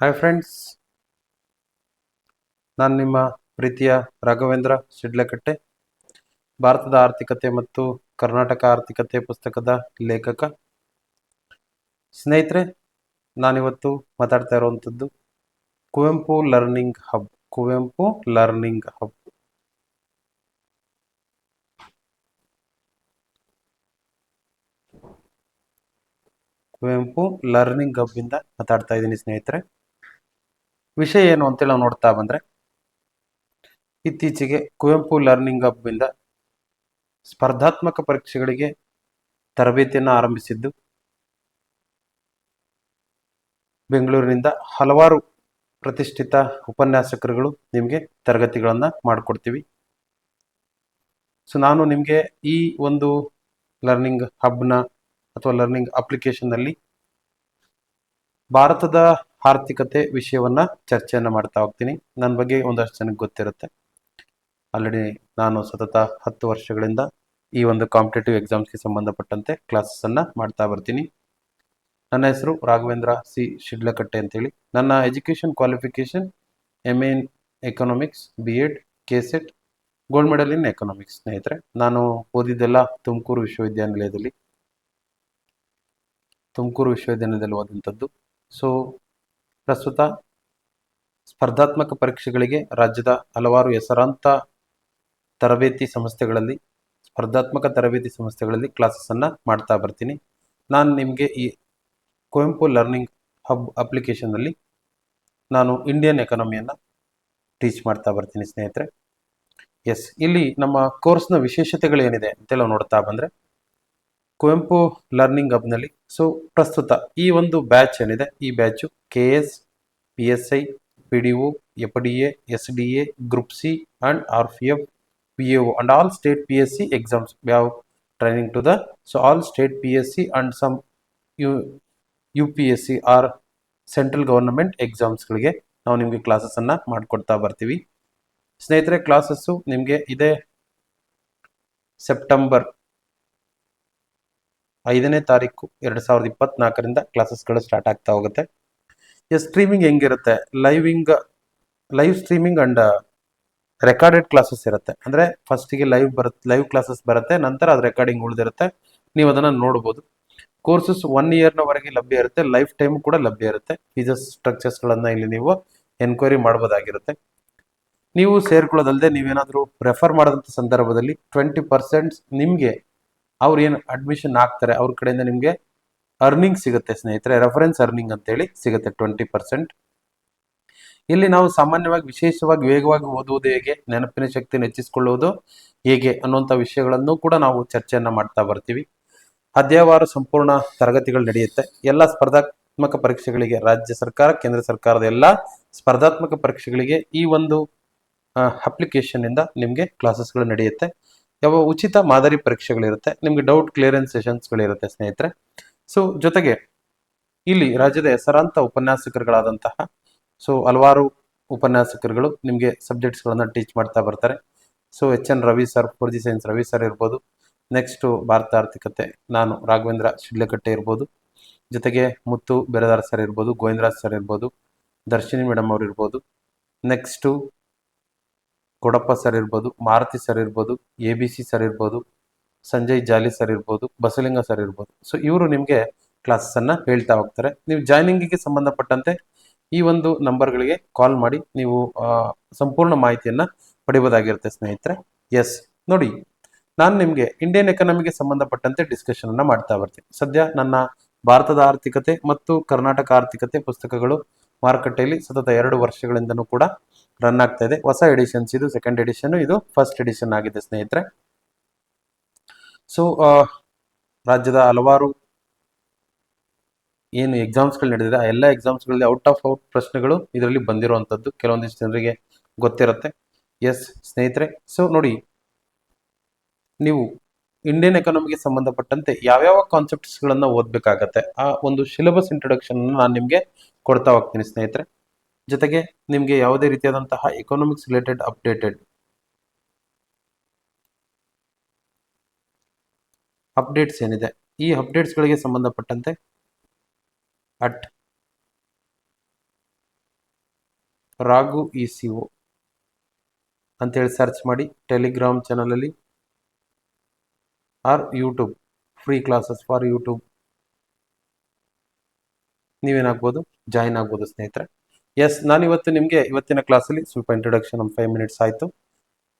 Hi friends ನಾನು ನಿಮ್ಮ ಪ್ರೀತಿಯ ರಾಘವೇಂದ್ರ ಶಿಡ್ಲಕಟ್ಟೆ, ಭಾರತದ ಆರ್ಥಿಕತೆ ಮತ್ತು ಕರ್ನಾಟಕ ಆರ್ಥಿಕತೆ ಪುಸ್ತಕದ ಲೇಖಕ. ಸ್ನೇಹಿತರೆ, ನಾನಿವತ್ತು ಮಾತಾಡ್ತಾ ಇರುವಂಥದ್ದು Kuvempu learning hub, Kuvempu learning hub. Kuvempu learning hub ಇಂದ ಮಾತಾಡ್ತಾ ಇದ್ದೀನಿ ಸ್ನೇಹಿತರೆ. ವಿಷಯ ಏನು ಅಂತೇಳಿ ನಾವು ನೋಡ್ತಾ ಬಂದ್ರೆ, ಇತ್ತೀಚೆಗೆ ಕುವೆಂಪು ಲರ್ನಿಂಗ್ ಹಬ್ ಇಂದ ಸ್ಪರ್ಧಾತ್ಮಕ ಪರೀಕ್ಷೆಗಳಿಗೆ ತರಬೇತಿಯನ್ನು ಆರಂಭಿಸಿದ್ದು, ಬೆಂಗಳೂರಿನಿಂದ ಹಲವಾರು ಪ್ರತಿಷ್ಠಿತ ಉಪನ್ಯಾಸಕರುಗಳು ನಿಮಗೆ ತರಗತಿಗಳನ್ನು ಮಾಡಿಕೊಡ್ತೀವಿ. ಸೊ ನಾನು ನಿಮಗೆ ಈ ಒಂದು ಲರ್ನಿಂಗ್ ಹಬ್ನ ಅಥವಾ ಲರ್ನಿಂಗ್ ಅಪ್ಲಿಕೇಶನ್ನಲ್ಲಿ ಭಾರತದ ಆರ್ಥಿಕತೆ ವಿಷಯವನ್ನ ಚರ್ಚೆಯನ್ನು ಮಾಡ್ತಾ ಹೋಗ್ತೀನಿ. ನನ್ನ ಬಗ್ಗೆ ಒಂದಷ್ಟು ಜನಕ್ಕೆ ಗೊತ್ತಿರುತ್ತೆ. ಆಲ್ರೆಡಿ ನಾನು ಸತತ ಹತ್ತು ವರ್ಷಗಳಿಂದ ಈ ಒಂದು ಕಾಂಪಿಟೇಟಿವ್ ಎಕ್ಸಾಮ್ಸ್ಗೆ ಸಂಬಂಧಪಟ್ಟಂತೆ ಕ್ಲಾಸಸ್ಸನ್ನು ಮಾಡ್ತಾ ಬರ್ತೀನಿ. ನನ್ನ ಹೆಸರು ರಾಘವೇಂದ್ರ ಸಿ. ಶಿಡ್ಲಕಟ್ಟೆ ಅಂತೇಳಿ. ನನ್ನ education qualification M N economics B Ed K SET gold medal in economics ಸ್ನೇಹಿತರೆ. ನಾನು ಓದಿದ್ದೆಲ್ಲ ತುಮಕೂರು ವಿಶ್ವವಿದ್ಯಾನಿಲಯದಲ್ಲಿ. ತುಮಕೂರು ವಿಶ್ವವಿದ್ಯಾನಿಲಯದಲ್ಲಿ ಓದಂಥದ್ದು ಸೊ ಪ್ರಸ್ತುತ ಸ್ಪರ್ಧಾತ್ಮಕ ಪರೀಕ್ಷೆಗಳಿಗೆ ರಾಜ್ಯದ ಹಲವಾರು ಹೆಸರಾಂತ ತರಬೇತಿ ಸಂಸ್ಥೆಗಳಲ್ಲಿ, ಸ್ಪರ್ಧಾತ್ಮಕ ತರಬೇತಿ ಸಂಸ್ಥೆಗಳಲ್ಲಿ ಕ್ಲಾಸಸ್ಸನ್ನು ಮಾಡ್ತಾ ಬರ್ತೀನಿ. ನಾನು ನಿಮಗೆ ಈ ಕುವೆಂಪು ಲರ್ನಿಂಗ್ ಹಬ್ ಅಪ್ಲಿಕೇಶನ್ನಲ್ಲಿ ನಾನು ಇಂಡಿಯನ್ ಎಕಾನಮಿಯನ್ನು ಟೀಚ್ ಮಾಡ್ತಾ ಬರ್ತೀನಿ ಸ್ನೇಹಿತರೆ. ಎಸ್ ಇಲ್ಲಿ ನಮ್ಮ ಕೋರ್ಸ್ನ ವಿಶೇಷತೆಗಳು ಏನಿದೆ ಅಂತೇಳಿ ನಾವು ನೋಡ್ತಾ ಬಂದರೆ ಕುವೆಂಪು ಲರ್ನಿಂಗ್ ಹಬ್ನಲ್ಲಿ ಸೊ ಪ್ರಸ್ತುತ ಈ ಒಂದು ಬ್ಯಾಚ್ ಏನಿದೆ, ಈ batch K S P S I P D O F D A S D A group C and R P F P A and all state P S C exams ಯಾವ training to the so all state P S C and some U U P S C or central government ಎಕ್ಸಾಮ್ಸ್ಗಳಿಗೆ ನಾವು ನಿಮಗೆ ಕ್ಲಾಸಸ್ಸನ್ನು ಮಾಡಿಕೊಡ್ತಾ ಬರ್ತೀವಿ. ಸ್ನೇಹಿತರೆ classes ನಿಮಗೆ ಇದೇ September ಐದನೇ ತಾರೀಕು ಎರಡು ಸಾವಿರದ ಇಪ್ಪತ್ನಾಲ್ಕರಿಂದ ಕ್ಲಾಸಸ್ಗಳು ಸ್ಟಾರ್ಟ್ ಆಗ್ತಾ ಹೋಗುತ್ತೆ. ಎಸ್ ಸ್ಟ್ರೀಮಿಂಗ್ ಹೆಂಗಿರುತ್ತೆ? Living, live streaming and recorded classes ಇರುತ್ತೆ. ಅಂದರೆ ಫಸ್ಟಿಗೆ ಲೈವ್ ಬರುತ್ತೆ ಲೈವ್ ಕ್ಲಾಸಸ್ ಬರುತ್ತೆ, ನಂತರ ಅದು ರೆಕಾರ್ಡಿಂಗ್ ಉಳಿದಿರುತ್ತೆ. ನೀವು ಅದನ್ನು ನೋಡ್ಬೋದು. ಕೋರ್ಸಸ್ ಒನ್ ಇಯರ್ನವರೆಗೆ ಲಭ್ಯ ಇರುತ್ತೆ, ಲೈಫ್ ಟೈಮ್ ಕೂಡ ಲಭ್ಯ ಇರುತ್ತೆ. ಫೀಸಸ್, ಸ್ಟ್ರಕ್ಚರ್ಸ್ಗಳನ್ನು ಇಲ್ಲಿ ನೀವು ಎನ್ಕ್ವೈರಿ ಮಾಡ್ಬೋದಾಗಿರುತ್ತೆ. ನೀವು ಸೇರ್ಕೊಳ್ಳೋದಲ್ಲದೆ ನೀವೇನಾದರೂ ರೆಫರ್ ಮಾಡಿದಂಥ ಸಂದರ್ಭದಲ್ಲಿ ಟ್ವೆಂಟಿ ಪರ್ಸೆಂಟ್ಸ್ ನಿಮಗೆ ಅವ್ರು ಏನು ಅಡ್ಮಿಷನ್ ಆಗ್ತಾರೆ ಅವ್ರ ಕಡೆಯಿಂದ ನಿಮಗೆ ಅರ್ನಿಂಗ್ ಸಿಗುತ್ತೆ ಸ್ನೇಹಿತರೆ ರೆಫರೆನ್ಸ್ ಅರ್ನಿಂಗ್ ಅಂತೇಳಿ ಸಿಗುತ್ತೆ ಟ್ವೆಂಟಿ ಪರ್ಸೆಂಟ್ ಇಲ್ಲಿ ನಾವು ಸಾಮಾನ್ಯವಾಗಿ ವಿಶೇಷವಾಗಿ ವೇಗವಾಗಿ ಓದುವುದು ಹೇಗೆ, ನೆನಪಿನ ಶಕ್ತಿಯನ್ನು ಹೆಚ್ಚಿಸಿಕೊಳ್ಳುವುದು ಹೇಗೆ ಅನ್ನುವಂಥ ವಿಷಯಗಳನ್ನು ಕೂಡ ನಾವು ಚರ್ಚೆಯನ್ನು ಮಾಡ್ತಾ ಬರ್ತೀವಿ. ಅಧ್ಯಾಯವಾರು ಸಂಪೂರ್ಣ ತರಗತಿಗಳು ನಡೆಯುತ್ತೆ. ಎಲ್ಲ ಸ್ಪರ್ಧಾತ್ಮಕ ಪರೀಕ್ಷೆಗಳಿಗೆ ರಾಜ್ಯ ಸರ್ಕಾರ, ಕೇಂದ್ರ ಸರ್ಕಾರದ ಎಲ್ಲ ಸ್ಪರ್ಧಾತ್ಮಕ ಪರೀಕ್ಷೆಗಳಿಗೆ ಈ ಒಂದು ಅಪ್ಲಿಕೇಶನ್ ಇಂದ ನಿಮಗೆ ಕ್ಲಾಸಸ್ಗಳು ನಡೆಯುತ್ತೆ. ಯಾವ ಉಚಿತ ಮಾದರಿ ಪರೀಕ್ಷೆಗಳಿರುತ್ತೆ, ನಿಮಗೆ ಡೌಟ್ ಕ್ಲಿಯರೆನ್ಸ್ ಸೆಷನ್ಸ್ಗಳಿರುತ್ತೆ ಸ್ನೇಹಿತರೆ. ಸೊ ಜೊತೆಗೆ ಇಲ್ಲಿ ರಾಜ್ಯದ ಹೆಸರಾಂತ ಉಪನ್ಯಾಸಕರುಗಳಾದಂತಹ ಸೊ ಹಲವಾರು ಉಪನ್ಯಾಸಕರುಗಳು ನಿಮಗೆ ಸಬ್ಜೆಕ್ಟ್ಸ್ಗಳನ್ನು ಟೀಚ್ ಮಾಡ್ತಾ ಬರ್ತಾರೆ. So H N Ravi sir for G science Ravi sir ಇರ್ಬೋದು. ನೆಕ್ಸ್ಟು ಭಾರತ ಆರ್ಥಿಕತೆ, ನಾನು ರಾಘವೇಂದ್ರ ಶಿಡ್ಲಕಟ್ಟೆ ಇರ್ಬೋದು. ಜೊತೆಗೆ ಮುತ್ತು ಬೆರದಾರ್ ಸರ್ ಇರ್ಬೋದು, ಗೋವಿಂದರಾಜ್ ಸರ್ ಇರ್ಬೋದು, ದರ್ಶಿನಿ ಮೇಡಮ್ ಅವ್ರು ಇರ್ಬೋದು. ನೆಕ್ಸ್ಟು ಕೊಡಪ್ಪ ಸರ್ ಇರ್ಬೋದು, ಮಾರುತಿ ಸರ್ ಇರ್ಬೋದು, ಎ ಬಿ ಸಿ ಸರ್ ಇರ್ಬೋದು, ಸಂಜಯ್ ಜಾಲಿ ಸರ್ ಇರ್ಬೋದು, ಬಸಲಿಂಗ ಸರ್ ಇರ್ಬೋದು. ಸೊ ಇವರು ನಿಮಗೆ ಕ್ಲಾಸಸ್ಸನ್ನು ಹೇಳ್ತಾ ಹೋಗ್ತಾರೆ. ನೀವು ಜಾಯ್ನಿಂಗಿಗೆ ಸಂಬಂಧಪಟ್ಟಂತೆ ಈ ಒಂದು ನಂಬರ್ಗಳಿಗೆ ಕಾಲ್ ಮಾಡಿ ನೀವು ಸಂಪೂರ್ಣ ಮಾಹಿತಿಯನ್ನು ಪಡಿಬೋದಾಗಿರುತ್ತೆ ಸ್ನೇಹಿತರೆ. ಎಸ್ ನೋಡಿ, ನಾನು ನಿಮಗೆ ಇಂಡಿಯನ್ ಎಕನಾಮಿಗೆ ಸಂಬಂಧಪಟ್ಟಂತೆ ಡಿಸ್ಕಷನ್ ಅನ್ನ ಮಾಡ್ತಾ ಬರ್ತೀನಿ. ಸದ್ಯ ನನ್ನ ಭಾರತದ ಆರ್ಥಿಕತೆ ಮತ್ತು ಕರ್ನಾಟಕ ಆರ್ಥಿಕತೆ ಪುಸ್ತಕಗಳು ಮಾರುಕಟ್ಟೆಯಲ್ಲಿ ಸತತ ಎರಡು ವರ್ಷಗಳಿಂದನೂ ಕೂಡ ರನ್ ಆಗ್ತಾ ಇದೆ. ಹೊಸ ಎಡಿಷನ್ಸ್ ಇದು ಸೆಕೆಂಡ್ ಎಡಿಷನ್ ಇದು ಫಸ್ಟ್ ಎಡಿಷನ್ ಆಗಿದೆ ಸ್ನೇಹಿತರೆ. ಸೊ ರಾಜ್ಯದ ಹಲವಾರು ಏನು ಎಕ್ಸಾಮ್ಸ್ಗಳು ನಡೆದಿದೆ, ಆ ಎಲ್ಲ ಎಕ್ಸಾಮ್ಸ್ಗಳಲ್ಲಿ ಔಟ್ ಆಫ್ ಔಟ್ ಪ್ರಶ್ನೆಗಳು ಇದರಲ್ಲಿ ಬಂದಿರುವಂಥದ್ದು. ಕೆಲವೊಂದಿಷ್ಟು ಜನರಿಗೆ ಗೊತ್ತಿರುತ್ತೆ. ಎಸ್ ಸ್ನೇಹಿತರೆ. ಸೊ ನೋಡಿ, ನೀವು ಇಂಡಿಯನ್ ಎಕಾನಮಿಗೆ ಸಂಬಂಧಪಟ್ಟಂತೆ ಯಾವ್ಯಾವ ಕಾನ್ಸೆಪ್ಟ್ಸ್ಗಳನ್ನು ಓದಬೇಕಾಗತ್ತೆ, ಆ ಒಂದು ಸಿಲೆಬಸ್ ಇಂಟ್ರೊಡಕ್ಷನ್ ನಾನು ನಿಮಗೆ ಕೊಡ್ತಾ ಹೋಗ್ತೀನಿ ಸ್ನೇಹಿತರೆ. ಜೊತೆಗೆ ನಿಮಗೆ ಯಾವುದೇ ರೀತಿಯಾದಂತಹ ಎಕನಾಮಿಕ್ಸ್ ರಿಲೇಟೆಡ್ ಅಪ್ಡೇಟೆಡ್ ಅಪ್ಡೇಟ್ಸ್ ಏನಿದೆ, ಈ ಅಪ್ಡೇಟ್ಸ್ಗಳಿಗೆ ಸಂಬಂಧಪಟ್ಟಂತೆ at Raghu E C O ಅಂತೇಳಿ ಸರ್ಚ್ ಮಾಡಿ ಟೆಲಿಗ್ರಾಮ್ ಚಾನಲಲ್ಲಿ or YouTube free classes for YouTube ನೀವೇನಾಗ್ಬೋದು join ಆಗ್ಬೋದು ಸ್ನೇಹಿತರೆ. ಎಸ್ ನಾನು ಇವತ್ತು ನಿಮಗೆ ಇವತ್ತಿನ ಕ್ಲಾಸಲ್ಲಿ ಸ್ವಲ್ಪ ಇಂಟ್ರೊಡಕ್ಷನ್ ಒಂದು ಫೈವ್ ಮಿನಿಟ್ಸ್ ಆಯಿತು.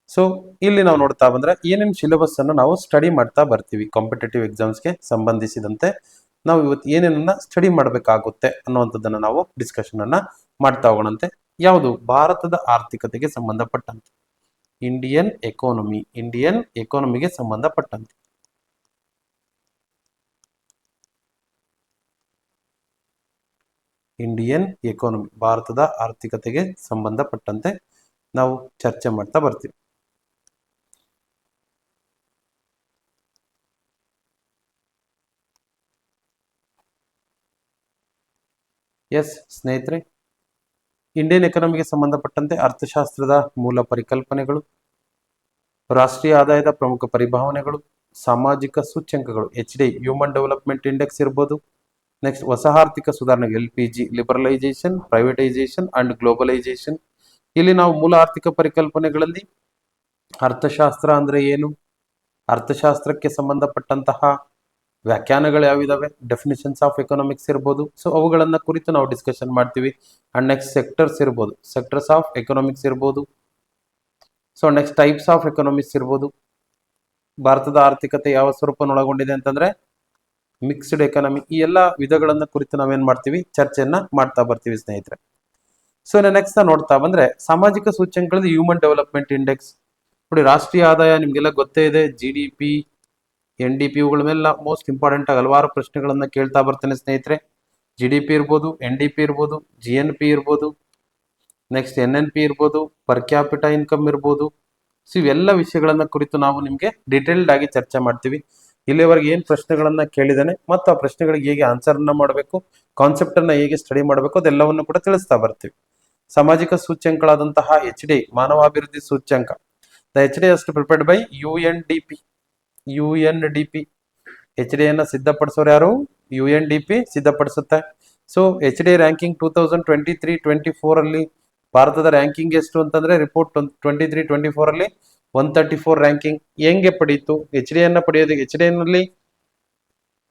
ಸೊ ಇಲ್ಲಿ ನಾವು ನೋಡ್ತಾ ಬಂದರೆ ಏನೇನು ಸಿಲೆಬಸ್ ಅನ್ನು ನಾವು ಸ್ಟಡಿ ಮಾಡ್ತಾ ಬರ್ತೀವಿ ಕಾಂಪಿಟೇಟಿವ್ ಎಕ್ಸಾಮ್ಸ್ಗೆ ಸಂಬಂಧಿಸಿದಂತೆ. ನಾವು ಇವತ್ತು ಏನೇನನ್ನ ಸ್ಟಡಿ ಮಾಡಬೇಕಾಗುತ್ತೆ ಅನ್ನುವಂಥದ್ದನ್ನು ನಾವು ಡಿಸ್ಕಷನ್ ಅನ್ನ ಮಾಡ್ತಾ ಹೋಗೋಣಂತೆ. ಯಾವುದು? ಭಾರತದ ಆರ್ಥಿಕತೆಗೆ ಸಂಬಂಧಪಟ್ಟಂತೆ. ಇಂಡಿಯನ್ ಎಕಾನಮಿ ಇಂಡಿಯನ್ ಎಕಾನಮಿಗೆ ಸಂಬಂಧಪಟ್ಟಂತೆ. ಇಂಡಿಯನ್ ಎಕಾನಮಿ, ಭಾರತದ ಆರ್ಥಿಕತೆಗೆ ಸಂಬಂಧಪಟ್ಟಂತೆ ನಾವು ಚರ್ಚೆ ಮಾಡ್ತಾ ಬರ್ತೀವಿ. ಎಸ್, ಸ್ನೇಹಿತರೆ, ಇಂಡಿಯನ್ ಎಕಾನಮಿಗೆ ಸಂಬಂಧಪಟ್ಟಂತೆ ಅರ್ಥಶಾಸ್ತ್ರದ ಮೂಲ ಪರಿಕಲ್ಪನೆಗಳು, ರಾಷ್ಟ್ರೀಯ ಆದಾಯದ ಪ್ರಮುಖ ಪರಿಭಾವನೆಗಳು, ಸಾಮಾಜಿಕ ಸೂಚ್ಯಂಕಗಳು, H D, human development index ಇರ್ಬೋದು ನೆಕ್ಸ್ಟ್ ಹೊಸ ಆರ್ಥಿಕ ಸುಧಾರಣೆ L P G liberalisation privatisation and globalisation ಇಲ್ಲಿ ನಾವು ಮೂಲ ಆರ್ಥಿಕ ಪರಿಕಲ್ಪನೆಗಳಲ್ಲಿ ಅರ್ಥಶಾಸ್ತ್ರ ಅಂದ್ರೆ ಏನು? ಅರ್ಥಶಾಸ್ತ್ರಕ್ಕೆ ಸಂಬಂಧಪಟ್ಟಂತಹ ವ್ಯಾಖ್ಯಾನಗಳು ಯಾವಿದಾವೆ? ಡೆಫಿನಿಷನ್ಸ್ ಆಫ್ ಎಕನಾಮಿಕ್ಸ್ ಇರ್ಬೋದು. ಸೊ ಅವುಗಳನ್ನ ಕುರಿತು ನಾವು ಡಿಸ್ಕಷನ್ ಮಾಡ್ತೀವಿ. ಅಂಡ್ ನೆಕ್ಸ್ಟ್ ಸೆಕ್ಟರ್ಸ್ ಇರ್ಬೋದು. ಸೆಕ್ಟರ್ಸ್ ಆಫ್ ಎಕನಾಮಿಕ್ಸ್ ಇರ್ಬೋದು. So next types of economics ಇರ್ಬೋದು. ಭಾರತದ ಆರ್ಥಿಕತೆ ಯಾವ ಸ್ವರೂಪವನ್ನು ಒಳಗೊಂಡಿದೆ ಅಂತಂದ್ರೆ ಮಿಕ್ಸ್ಡ್ ಎಕಾನಮಿ ಈ ಎಲ್ಲ ವಿಧಗಳನ್ನ ಕುರಿತು ನಾವೇನ್ ಮಾಡ್ತೀವಿ? ಚರ್ಚೆಯನ್ನ ಮಾಡ್ತಾ ಬರ್ತೀವಿ ಸ್ನೇಹಿತರೆ. ಸೊ ನೆಕ್ಸ್ಟ್ ನೋಡ್ತಾ ಬಂದ್ರೆ ಸಾಮಾಜಿಕ ಸೂಚ್ಯಂಕಗಳಲ್ಲಿ ಹ್ಯೂಮನ್ ಡೆವಲಪ್ಮೆಂಟ್ ಇಂಡೆಕ್ಸ್ ನೋಡಿ, ರಾಷ್ಟ್ರೀಯ ಆದಾಯ ನಿಮ್ಗೆಲ್ಲ ಗೊತ್ತೇ ಇದೆ. G D P N D P ಮೇಲೆ ಮೋಸ್ಟ್ ಇಂಪಾರ್ಟೆಂಟ್ ಆಗಿ ಹಲವಾರು ಪ್ರಶ್ನೆಗಳನ್ನ ಕೇಳ್ತಾ ಬರ್ತೇನೆ ಸ್ನೇಹಿತರೆ. ಜಿ ಡಿ ಪಿ ಇರ್ಬೋದು ಎನ್ ಡಿ ಪಿ ಇರ್ಬೋದು ಜಿ ಎನ್ ಪಿ ಇರ್ಬೋದು ನೆಕ್ಸ್ಟ್ ಎನ್ ಎನ್ ಪಿ ಇರ್ಬೋದು ಪರ್ ಕ್ಯಾಪಿಟಾ ಇನ್ಕಮ್ ಇರ್ಬೋದು. ಸೊ ಇವೆಲ್ಲ ವಿಷಯಗಳನ್ನ ಕುರಿತು ನಾವು ನಿಮಗೆ ಡಿಟೇಲ್ಡ್ ಆಗಿ ಚರ್ಚೆ ಮಾಡ್ತೀವಿ. ಇಲ್ಲಿವರೆಗೆ ಏನು ಪ್ರಶ್ನೆಗಳನ್ನ ಕೇಳಿದ್ದಾನೆ, ಮತ್ತು ಆ ಪ್ರಶ್ನೆಗಳಿಗೆ ಹೇಗೆ ಆನ್ಸರ್ ಅನ್ನ ಮಾಡಬೇಕು ಕಾನ್ಸೆಪ್ಟ್ ಅನ್ನ ಹೇಗೆ ಸ್ಟಡಿ ಮಾಡಬೇಕು ಅದೆಲ್ಲವನ್ನು ಕೂಡ ತಿಳಿಸ್ತಾ ಬರ್ತೀವಿ. ಸಾಮಾಜಿಕ ಸೂಚ್ಯಂಕಗಳಾದಂತಹ ಎಚ್ ಡಿ ಮಾನವಾಭಿವೃದ್ಧಿ ಸೂಚ್ಯಂಕ. ದ ಎಚ್ ಡಿ ಅಷ್ಟು prepared by U N D P U N D P H D ಅನ್ನ ಸಿದ್ಧಪಡಿಸೋರು ಯಾರು? U N D P ಸಿದ್ಧಪಡಿಸುತ್ತೆ. So H D ranking two thousand twenty three twenty four ಅಲ್ಲಿ ಭಾರತದ ranking ಎಷ್ಟು ಅಂತಂದ್ರೆ report twenty three twenty four ಅಲ್ಲಿ one thirty four ranking ಹೆಂಗೆ ಪಡೀತು? ಎಚ್ ಡಿ ಅನ್ನ ಪಡೆಯೋದು ಎಚ್ ಡಿ ಎನ್ನಲ್ಲಿ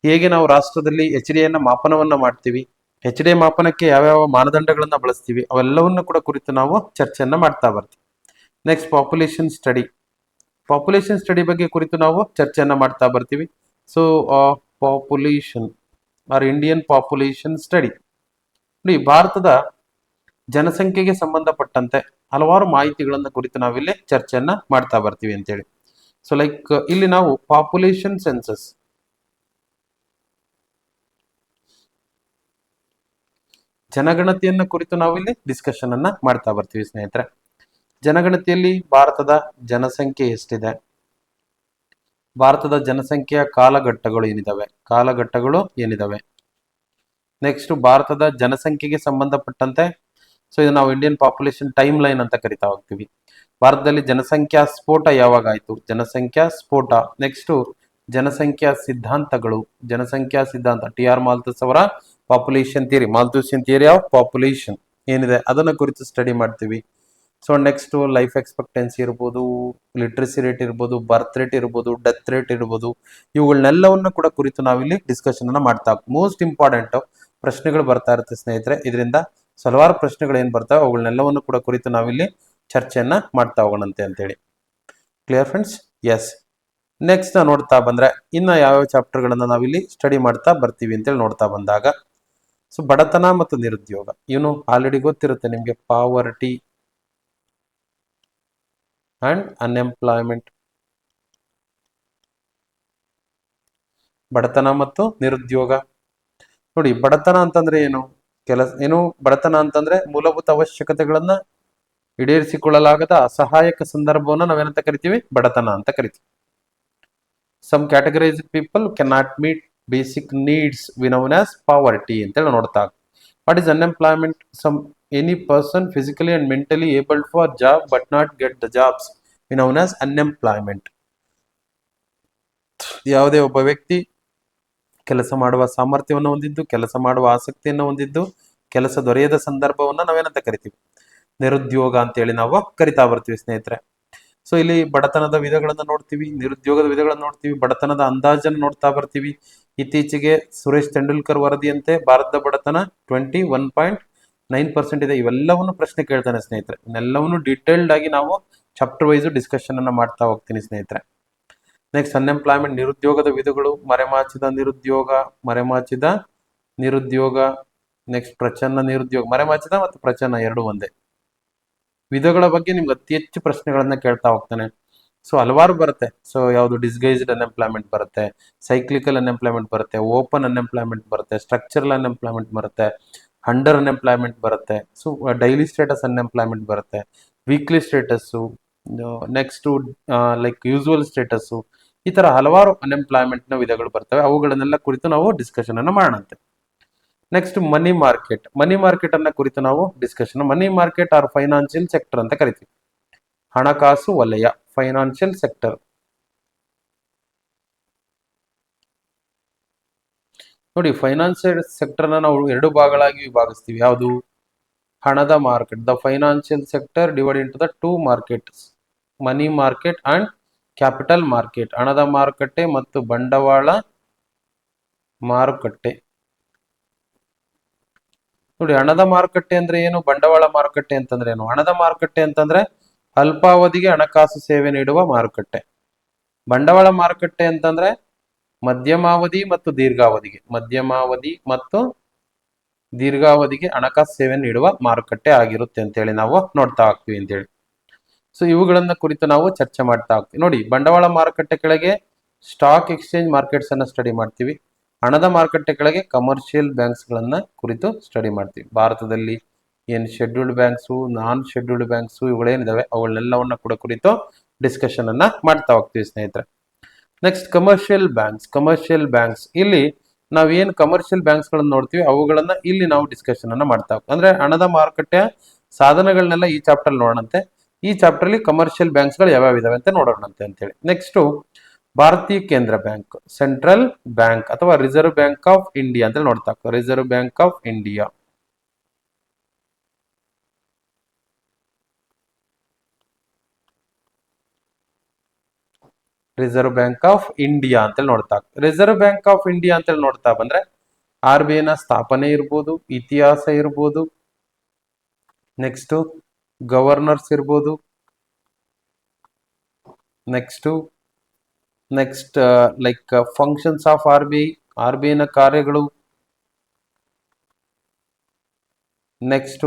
ಹೇಗೆ ನಾವು ರಾಷ್ಟ್ರದಲ್ಲಿ ಎಚ್ ಡಿ ಅನ್ನ ಮಾಪನವನ್ನ ಮಾಡ್ತೀವಿ? ಎಚ್ ಡಿ ಮಾಪನಕ್ಕೆ ಯಾವ್ಯಾವ ಮಾನದಂಡಗಳನ್ನ ಬಳಸ್ತೀವಿ? ಅವೆಲ್ಲವನ್ನು ಕೂಡ ಕುರಿತು ನಾವು ಚರ್ಚೆಯನ್ನ ಮಾಡ್ತಾ ಬರ್ತೀವಿ. Next population study population study ಬಗ್ಗೆ ಕುರಿತು ನಾವು ಚರ್ಚೆಯನ್ನ ಮಾಡ್ತಾ ಬರ್ತೀವಿ. So population or Indian population study ನೋಡಿ, ಭಾರತದ ಜನಸಂಖ್ಯೆಗೆ ಸಂಬಂಧಪಟ್ಟಂತೆ ಹಲವಾರು ಮಾಹಿತಿಗಳನ್ನ ಕುರಿತು ನಾವಿಲ್ಲಿ ಚರ್ಚೆಯನ್ನ ಮಾಡ್ತಾ ಬರ್ತೀವಿ ಅಂತೇಳಿ. ಸೊ ಲೈಕ್ ಇಲ್ಲಿ ನಾವು ಪಾಪ್ಯುಲೇಷನ್ ಸೆನ್ಸಸ್ ಜನಗಣತಿಯನ್ನ ಕುರಿತು ನಾವಿಲ್ಲಿ ಡಿಸ್ಕಷನ್ ಅನ್ನ ಮಾಡ್ತಾ ಬರ್ತೀವಿ ಸ್ನೇಹಿತರೆ. ಜನಗಣತಿಯಲ್ಲಿ ಭಾರತದ ಜನಸಂಖ್ಯೆ ಎಷ್ಟಿದೆ? ಭಾರತದ ಜನಸಂಖ್ಯೆಯ ಕಾಲಘಟ್ಟಗಳು ಏನಿದಾವೆ? ಕಾಲಘಟ್ಟಗಳು ಏನಿದಾವೆ? ನೆಕ್ಸ್ಟ್ ಭಾರತದ ಜನಸಂಖ್ಯೆಗೆ ಸಂಬಂಧಪಟ್ಟಂತೆ ಸೊ ಇದು ನಾವು ಇಂಡಿಯನ್ ಪಾಪ್ಯುಲೇಷನ್ ಟೈಮ್ ಲೈನ್ ಅಂತ ಕರಿತಾ ಹೋಗ್ತೀವಿ. ಭಾರತದಲ್ಲಿ ಜನಸಂಖ್ಯಾ ಸ್ಫೋಟ ಯಾವಾಗ ಆಯ್ತು? ಜನಸಂಖ್ಯಾ ಸ್ಫೋಟ. ನೆಕ್ಸ್ಟ್ ಜನಸಂಖ್ಯಾ ಸಿದ್ಧಾಂತಗಳು. ಜನಸಂಖ್ಯಾ ಸಿದ್ಧಾಂತ ಟಿ ಆರ್ ಮಾಲ್ತಸ್ ಅವರ population theory Malthusian theory of population ಏನಿದೆ? ಅದನ್ನ ಕುರಿತು ಸ್ಟಡಿ ಮಾಡ್ತೀವಿ. ಸೊ ನೆಕ್ಸ್ಟ್ ಲೈಫ್ ಎಕ್ಸ್ಪೆಕ್ಟೆನ್ಸಿ ಇರ್ಬೋದು ಲಿಟ್ರಸಿ ರೇಟ್ ಇರ್ಬೋದು ಬರ್ತ್ ರೇಟ್ ಇರ್ಬೋದು ಡೆತ್ ರೇಟ್ ಇರ್ಬೋದು ಇವುಗಳನ್ನೆಲ್ಲವನ್ನು ಕೂಡ ಕುರಿತು ನಾವಿಲ್ಲಿ ಡಿಸ್ಕಷನ್ ಅನ್ನ ಮಾಡ್ತಾ ಮೋಸ್ಟ್ ಇಂಪಾರ್ಟೆಂಟ್ ಪ್ರಶ್ನೆಗಳು ಬರ್ತಾ ಇರುತ್ತೆ ಸ್ನೇಹಿತರೆ. ಇದರಿಂದ ಹಲವಾರು ಪ್ರಶ್ನೆಗಳು ಏನು ಬರ್ತಾವೆ ಅವುಗಳನ್ನೆಲ್ಲವನ್ನು ಕೂಡ ಕುರಿತು ನಾವಿಲ್ಲಿ ಚರ್ಚೆಯನ್ನು ಮಾಡ್ತಾ ಹೋಗೋಣಂತೆ ಅಂತೇಳಿ. ಕ್ಲಿಯರ್ ಫ್ರೆಂಡ್ಸ್ ಎಸ್ ನೆಕ್ಸ್ಟ್ ನಾವು ನೋಡ್ತಾ ಬಂದ್ರೆ, ಇನ್ನ ಯಾವ್ಯಾವ ಚಾಪ್ಟರ್ಗಳನ್ನು ನಾವಿಲ್ಲಿ ಸ್ಟಡಿ ಮಾಡ್ತಾ ಬರ್ತೀವಿ ಅಂತೇಳಿ ನೋಡ್ತಾ ಬಂದಾಗ, ಸೊ ಬಡತನ ಮತ್ತು ನಿರುದ್ಯೋಗ. ಇವನು ಆಲ್ರೆಡಿ ಗೊತ್ತಿರುತ್ತೆ ನಿಮಗೆ ಪಾವರ್ಟಿ ಅಂಡ್ ಅನ್ಎಂಪ್ಲಾಯ್ಮೆಂಟ್ ಬಡತನ ಮತ್ತು ನಿರುದ್ಯೋಗ. ನೋಡಿ, ಬಡತನ ಅಂತಂದ್ರೆ ಏನು? ಕೆಲಸ, ಏನು ಬಡತನ ಅಂತಂದ್ರೆ ಮೂಲಭೂತ ಅವಶ್ಯಕತೆಗಳನ್ನ ಈಡೇರಿಸಿಕೊಳ್ಳಲಾಗದ ಅಸಹಾಯಕ ಸಂದರ್ಭವನ್ನ ನಾವೇನಂತ ಕರಿತೀವಿ? ಬಡತನ ಅಂತ ಕರಿತೀವಿ. Some categorise people can not meet basic needs we known as poverty ಅಂತೇಳಿ ನೋಡ್ತಾ what is unemployment some any person physically and mentally abled for job but not get the jobs we known as unemployment ಯಾವುದೇ ಒಬ್ಬ ವ್ಯಕ್ತಿ ಕೆಲಸ ಮಾಡುವ ಸಾಮರ್ಥ್ಯವನ್ನು ಹೊಂದಿದ್ದು, ಕೆಲಸ ಮಾಡುವ ಆಸಕ್ತಿಯನ್ನು ಹೊಂದಿದ್ದು, ಕೆಲಸ ದೊರೆಯದ ಸಂದರ್ಭವನ್ನ ನಾವೇನಂತ ಕರಿತೀವಿ? ನಿರುದ್ಯೋಗ ಅಂತೇಳಿ ನಾವು ಕರಿತಾ ಬರ್ತೀವಿ ಸ್ನೇಹಿತರೆ. ಸೊ ಇಲ್ಲಿ ಬಡತನದ ವಿಧಗಳನ್ನು ನೋಡ್ತೀವಿ, ನಿರುದ್ಯೋಗದ ವಿಧಗಳನ್ನು ನೋಡ್ತೀವಿ, ಬಡತನದ ಅಂದಾಜನ್ನು ನೋಡ್ತಾ ಬರ್ತೀವಿ. ಇತ್ತೀಚೆಗೆ ಸುರೇಶ್ ತೆಂಡೂಲ್ಕರ್ ವರದಿಯಂತೆ ಭಾರತದ ಬಡತನ twenty one point nine percent ಇದೆ. ಇವೆಲ್ಲವನ್ನು ಪ್ರಶ್ನೆ ಕೇಳ್ತಾನೆ ಸ್ನೇಹಿತರೆ. ಇನ್ನೆಲ್ಲವನ್ನು ಡೀಟೇಲ್ಡ್ ಆಗಿ ನಾವು ಚಾಪ್ಟರ್ ವೈಸ್ ಡಿಸ್ಕಷನ್ ಅನ್ನ ಮಾಡ್ತಾ ಹೋಗ್ತೀನಿ ಸ್ನೇಹಿತರೆ. ನೆಕ್ಸ್ಟ್ ಅನ್ಎಂಪ್ಲಾಯ್ಮೆಂಟ್ ನಿರುದ್ಯೋಗದ ವಿಧಗಳು, ಮರೆಮಾಚಿದ ನಿರುದ್ಯೋಗ ಮರೆಮಾಚಿದ ನಿರುದ್ಯೋಗ. ನೆಕ್ಸ್ಟ್ ಪ್ರಚನ್ನ ನಿರುದ್ಯೋಗ, ಮರೆಮಾಚಿದ ಮತ್ತು ಪ್ರಚನ್ನ ಎರಡು ಒಂದೇ. ವಿಧಗಳ ಬಗ್ಗೆ ನಿಮ್ಗೆ ಅತಿ ಹೆಚ್ಚು ಪ್ರಶ್ನೆಗಳನ್ನ ಕೇಳ್ತಾ ಹೋಗ್ತಾನೆ. ಸೊ ಹಲವಾರು ಬರುತ್ತೆ. ಸೊ ಯಾವುದು ಡಿಸ್ಗೈಸ್ಡ್ ಅನ್ಎಂಪ್ಲಾಯ್ಮೆಂಟ್ ಬರುತ್ತೆ ಸೈಕ್ಲಿಕಲ್ ಅನ್ಎಂಪ್ಲಾಯ್ಮೆಂಟ್ ಬರುತ್ತೆ ಓಪನ್ ಅನ್ಎಂಪ್ಲಾಯ್ಮೆಂಟ್ ಬರುತ್ತೆ ಸ್ಟ್ರಕ್ಚರಲ್ ಅನ್ಎಂಪ್ಲಾಯ್ಮೆಂಟ್ ಬರುತ್ತೆ ಅಂಡರ್ ಅನ್ಎಂಪ್ಲಾಯ್ಮೆಂಟ್ ಬರುತ್ತೆ. ಸೊ ಡೈಲಿ ಸ್ಟೇಟಸ್ ಅನ್ಎಂಪ್ಲಾಯ್ಮೆಂಟ್ ಬರುತ್ತೆ weekly status next like usual status ಈ ತರ ಹಲವಾರು ಅನ್ಎಂಪ್ಲಾಯ್ಮೆಂಟ್ನ ವಿಧಗಳು ಬರ್ತವೆ. ಅವುಗಳನ್ನೆಲ್ಲ ಕುರಿತು ನಾವು ಡಿಸ್ಕಷನ್ ಅನ್ನ ಮಾಡೋಣಂತೆ. Next money market money market ಅನ್ನ ಕುರಿತು ನಾವು discussion money market or financial sector ಅಂತ ಕರಿತೀವಿ. ಹಣಕಾಸು ವಲಯ ಫೈನಾನ್ಷಿಯಲ್ ಸೆಕ್ಟರ್ ನೋಡಿ ಫೈನಾನ್ಷಿಯಲ್ ಸೆಕ್ಟರ್ನ ನಾವು ಎರಡು ಭಾಗಗಳಾಗಿ ವಿಭಾಗಿಸ್ತೀವಿ. ಯಾವುದು? ಹಣದ market the financial sector divide into the two markets money market and capital market, ಹಣದ ಮಾರುಕಟ್ಟೆ ಮತ್ತು ಬಂಡವಾಳ ಮಾರುಕಟ್ಟೆ. ನೋಡಿ, ಹಣದ ಮಾರುಕಟ್ಟೆ ಅಂದ್ರೆ ಏನು? ಬಂಡವಾಳ ಮಾರುಕಟ್ಟೆ ಅಂತಂದ್ರೆ ಏನು? ಹಣದ ಮಾರುಕಟ್ಟೆ ಅಂತಂದ್ರೆ ಅಲ್ಪಾವಧಿಗೆ ಹಣಕಾಸು ಸೇವೆ ನೀಡುವ ಮಾರುಕಟ್ಟೆ. ಬಂಡವಾಳ ಮಾರುಕಟ್ಟೆ ಅಂತಂದ್ರೆ ಮಧ್ಯಮಾವಧಿ ಮತ್ತು ದೀರ್ಘಾವಧಿಗೆ. ಮಧ್ಯಮಾವಧಿ ಮತ್ತು ದೀರ್ಘಾವಧಿಗೆ ಹಣಕಾಸು ಸೇವೆ ನೀಡುವ ಮಾರುಕಟ್ಟೆ ಆಗಿರುತ್ತೆ ಅಂತೇಳಿ ನಾವು ನೋಡ್ತಾ ಹೋಗ್ತೀವಿ ಅಂತೇಳಿ. ಸೊ ಇವುಗಳನ್ನ ಕುರಿತು ನಾವು ಚರ್ಚೆ ಮಾಡ್ತಾ ಹೋಗ್ತೀವಿ. ನೋಡಿ, ಬಂಡವಾಳ ಮಾರುಕಟ್ಟೆ ಕೆಳಗೆ ಸ್ಟಾಕ್ ಎಕ್ಸ್ಚೇಂಜ್ ಮಾರ್ಕೆಟ್ಸ್ ಅನ್ನ ಸ್ಟಡಿ ಮಾಡ್ತೀವಿ. ಹಣದ ಮಾರುಕಟ್ಟೆ ಕೆಳಗೆ ಕಮರ್ಷಿಯಲ್ ಬ್ಯಾಂಕ್ಸ್ ಗಳನ್ನ ಕುರಿತು ಸ್ಟಡಿ ಮಾಡ್ತೀವಿ. ಭಾರತದಲ್ಲಿ ಏನ್ scheduled banks non scheduled banks ಇವುಗಳೇನಿದಾವೆ, ಅವುಗಳೆಲ್ಲವನ್ನ ಕೂಡ ಕುರಿತು ಡಿಸ್ಕಷನ್ ಅನ್ನ ಮಾಡ್ತಾ ಹೋಗ್ತೀವಿ ಸ್ನೇಹಿತರೆ. Next commercial banks commercial banks ಇಲ್ಲಿ ನಾವ್ ಏನ್ ಕಮರ್ಷಿಯಲ್ ಬ್ಯಾಂಕ್ಸ್ ಗಳನ್ನ ನೋಡ್ತೀವಿ, ಅವುಗಳನ್ನ ಇಲ್ಲಿ ನಾವು ಡಿಸ್ಕಷನ್ ಅನ್ನ ಮಾಡ್ತಾ ಹೋಗ್ತೀವಿ. ಅಂದ್ರೆ ಹಣದ ಮಾರುಕಟ್ಟೆ ಸಾಧನಗಳನ್ನೆಲ್ಲ ಈ ಚಾಪ್ಟರ್ ನೋಡೋಣಂತೆ. ಈ ಚಾಪ್ಟರ್ ಅಲ್ಲಿ ಕಮರ್ಷಿಯಲ್ ಬ್ಯಾಂಕ್ಸ್ಗಳು ಯಾವ್ಯಾವ ಇದಾವೆ ಅಂತ ನೋಡೋಣಂತೆ ಅಂತೇಳಿ. ನೆಕ್ಸ್ಟ್ ಭಾರತೀಯ ಕೇಂದ್ರ ಬ್ಯಾಂಕ್ ಸೆಂಟ್ರಲ್ ಬ್ಯಾಂಕ್ ಅಥವಾ ರಿಸರ್ವ್ ಬ್ಯಾಂಕ್ ಆಫ್ ಇಂಡಿಯಾ ಅಂತ ನೋಡ್ತಾ Reserve Bank of India Reserve Bank of India ಅಂತ ನೋಡ್ತಾ ರಿಸರ್ವ್ ಬ್ಯಾಂಕ್ ಆಫ್ ಇಂಡಿಯಾ ಅಂತೇಳಿ ನೋಡ್ತಾ ಬಂದ್ರೆ ಆರ್ ಬಿ ಐನ ಸ್ಥಾಪನೆ ಇರ್ಬೋದು, ಇತಿಹಾಸ ಇರ್ಬೋದು. ನೆಕ್ಸ್ಟ್ ಗವರ್ನರ್ಸ್ ಇರ್ಬೋದು. Next next like functions of R B R B ಐನ ಕಾರ್ಯಗಳು. ನೆಕ್ಸ್ಟ್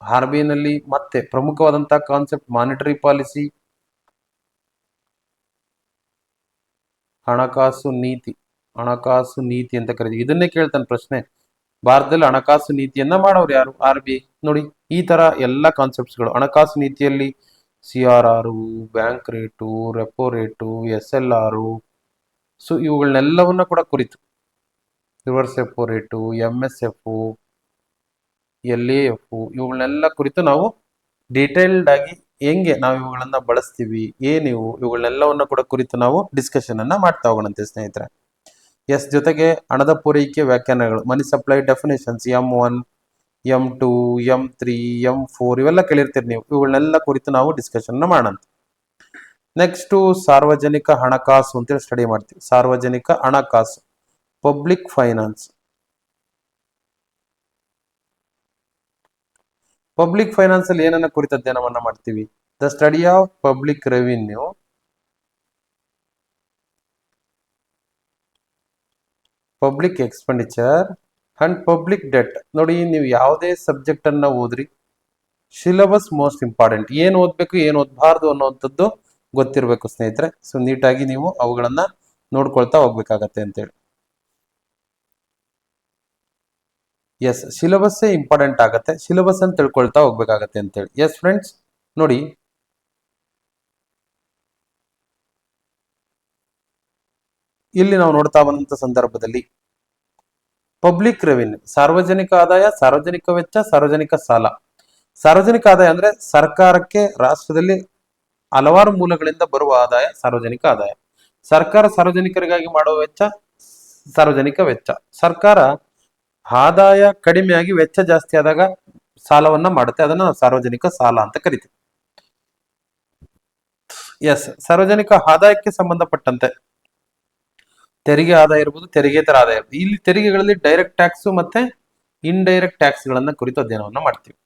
ಆರ್ ಬಿ ಐನಲ್ಲಿ ಮತ್ತೆ ಪ್ರಮುಖವಾದಂತಹ ಕಾನ್ಸೆಪ್ಟ್ ಮಾನಿಟರಿ ಪಾಲಿಸಿ ಹಣಕಾಸು ನೀತಿ ಹಣಕಾಸು ನೀತಿ ಅಂತ ಕರಿತೀವಿ. ಇದನ್ನೇ ಕೇಳ್ತಾನೆ ಪ್ರಶ್ನೆ. ಭಾರತದಲ್ಲಿ ಹಣಕಾಸು ನೀತಿಯನ್ನ ಮಾಡೋರು ಯಾರು? ಆರ್ ಬಿ ಐ ನೋಡಿ. ಈ ತರ ಎಲ್ಲ ಕಾನ್ಸೆಪ್ಟ್ಸ್ಗಳು ಹಣಕಾಸು ನೀತಿಯಲ್ಲಿ C R R bank rate repo rate S L R so ಇವುಗಳನ್ನೆಲ್ಲವನ್ನ ಕೂಡ ಕುರಿತು. Reverse repo rate M S F L A F ಇವುಗಳನ್ನೆಲ್ಲ ಕುರಿತು ನಾವು ಡೀಟೇಲ್ಡ್ ಆಗಿ ಹೆಂಗೆ ನಾವು ಇವುಗಳನ್ನ ಬಳಸ್ತೀವಿ ಏನಿವು ಇವುಗಳನ್ನೆಲ್ಲವನ್ನ ಕೂಡ ಕುರಿತು ನಾವು ಡಿಸ್ಕಷನ್ ಅನ್ನ ಮಾಡ್ತಾ ಹೋಗೋಣಂತೆ ಸ್ನೇಹಿತರೆ. ಎಸ್ ಜೊತೆಗೆ ಹಣದ ಪೂರೈಕೆ ವ್ಯಾಖ್ಯಾನಗಳು. Money supply definitions M one M two M three M four ಇವೆಲ್ಲ ಕೇಳಿರ್ತೀರಿ ನೀವು. ಇವುಗಳನ್ನೆಲ್ಲ ಕುರಿತು ನಾವು ಡಿಸ್ಕಷನ್ ಮಾಡೋಣ. ನೆಕ್ಸ್ಟ್ ಸಾರ್ವಜನಿಕ ಹಣಕಾಸು ಅಂತೇಳಿ ಸ್ಟಡಿ ಮಾಡ್ತೀವಿ. ಸಾರ್ವಜನಿಕ ಹಣಕಾಸು ಪಬ್ಲಿಕ್ ಫೈನಾನ್ಸ್ ಪಬ್ಲಿಕ್ ಫೈನಾನ್ಸ್ ಅಲ್ಲಿ ಏನನ್ನ ಕುರಿತ ಅಧ್ಯಯನವನ್ನ ಮಾಡ್ತೀವಿ? The study of public revenue public expenditure and public debt ನೋಡಿ, ನೀವು ಯಾವುದೇ ಸಬ್ಜೆಕ್ಟ್ ಅನ್ನ ಓದ್ರಿ. ಸಿಲಬಸ್ ಮೋಸ್ಟ್ ಇಂಪಾರ್ಟೆಂಟ್ ಏನ್ ಓದ್ಬೇಕು, ಏನ್ ಓದಬಾರ್ದು ಅನ್ನೋವಂಥದ್ದು ಗೊತ್ತಿರಬೇಕು ಸ್ನೇಹಿತರೆ. ಸೊ ನೀಟಾಗಿ ನೀವು ಅವುಗಳನ್ನ ನೋಡ್ಕೊಳ್ತಾ ಹೋಗ್ಬೇಕಾಗತ್ತೆ ಅಂತೇಳಿ. ಎಸ್ ಸಿಲೆಬಸ್ಸೇ ಇಂಪಾರ್ಟೆಂಟ್ ಆಗತ್ತೆ. ಸಿಲೆಬಸ್ ಅಂತ ತಿಳ್ಕೊಳ್ತಾ ಹೋಗ್ಬೇಕಾಗತ್ತೆ ಅಂತೇಳಿ. ಎಸ್ ಫ್ರೆಂಡ್ಸ್ ನೋಡಿ. ಇಲ್ಲಿ ನಾವು ನೋಡ್ತಾ ಬಂದಂತ ಸಂದರ್ಭದಲ್ಲಿ ಪಬ್ಲಿಕ್ ರೆವಿನ್ಯೂ, ಸಾರ್ವಜನಿಕ ಆದಾಯ, ಸಾರ್ವಜನಿಕ ವೆಚ್ಚ, ಸಾರ್ವಜನಿಕ ಸಾಲ. ಸಾರ್ವಜನಿಕ ಆದಾಯ ಅಂದ್ರೆ ಸರ್ಕಾರಕ್ಕೆ, ರಾಷ್ಟ್ರದಲ್ಲಿ ಹಲವಾರು ಮೂಲಗಳಿಂದ ಬರುವ ಆದಾಯ, ಸಾರ್ವಜನಿಕ ಆದಾಯ. ಸರ್ಕಾರ ಸಾರ್ವಜನಿಕರಿಗಾಗಿ ಮಾಡುವ ವೆಚ್ಚ, ಸಾರ್ವಜನಿಕ ವೆಚ್ಚ. ಸರ್ಕಾರ ಆದಾಯ ಕಡಿಮೆಯಾಗಿ ವೆಚ್ಚ ಜಾಸ್ತಿ ಆದಾಗ ಸಾಲವನ್ನ ಮಾಡುತ್ತೆ, ಅದನ್ನ ನಾವು ಸಾರ್ವಜನಿಕ ಸಾಲ ಅಂತ ಕರಿತೀವಿ. ಎಸ್ ಸಾರ್ವಜನಿಕ ಆದಾಯಕ್ಕೆ ಸಂಬಂಧಪಟ್ಟಂತೆ ತೆರಿಗೆ ಆದಾಯ ಇರ್ಬೋದು, ತೆರಿಗೆತರ ಆದಾಯ ಇಲ್ಲಿ ತೆರಿಗೆಗಳಲ್ಲಿ ಡೈರೆಕ್ಟ್ ಟ್ಯಾಕ್ಸ್ ಮತ್ತೆ ಇನ್ಡೈರೆಕ್ಟ್ ಟ್ಯಾಕ್ಸ್ ಗಳನ್ನ ಕುರಿತು ಅಧ್ಯಯನವನ್ನ ಮಾಡ್ತೀವಿ.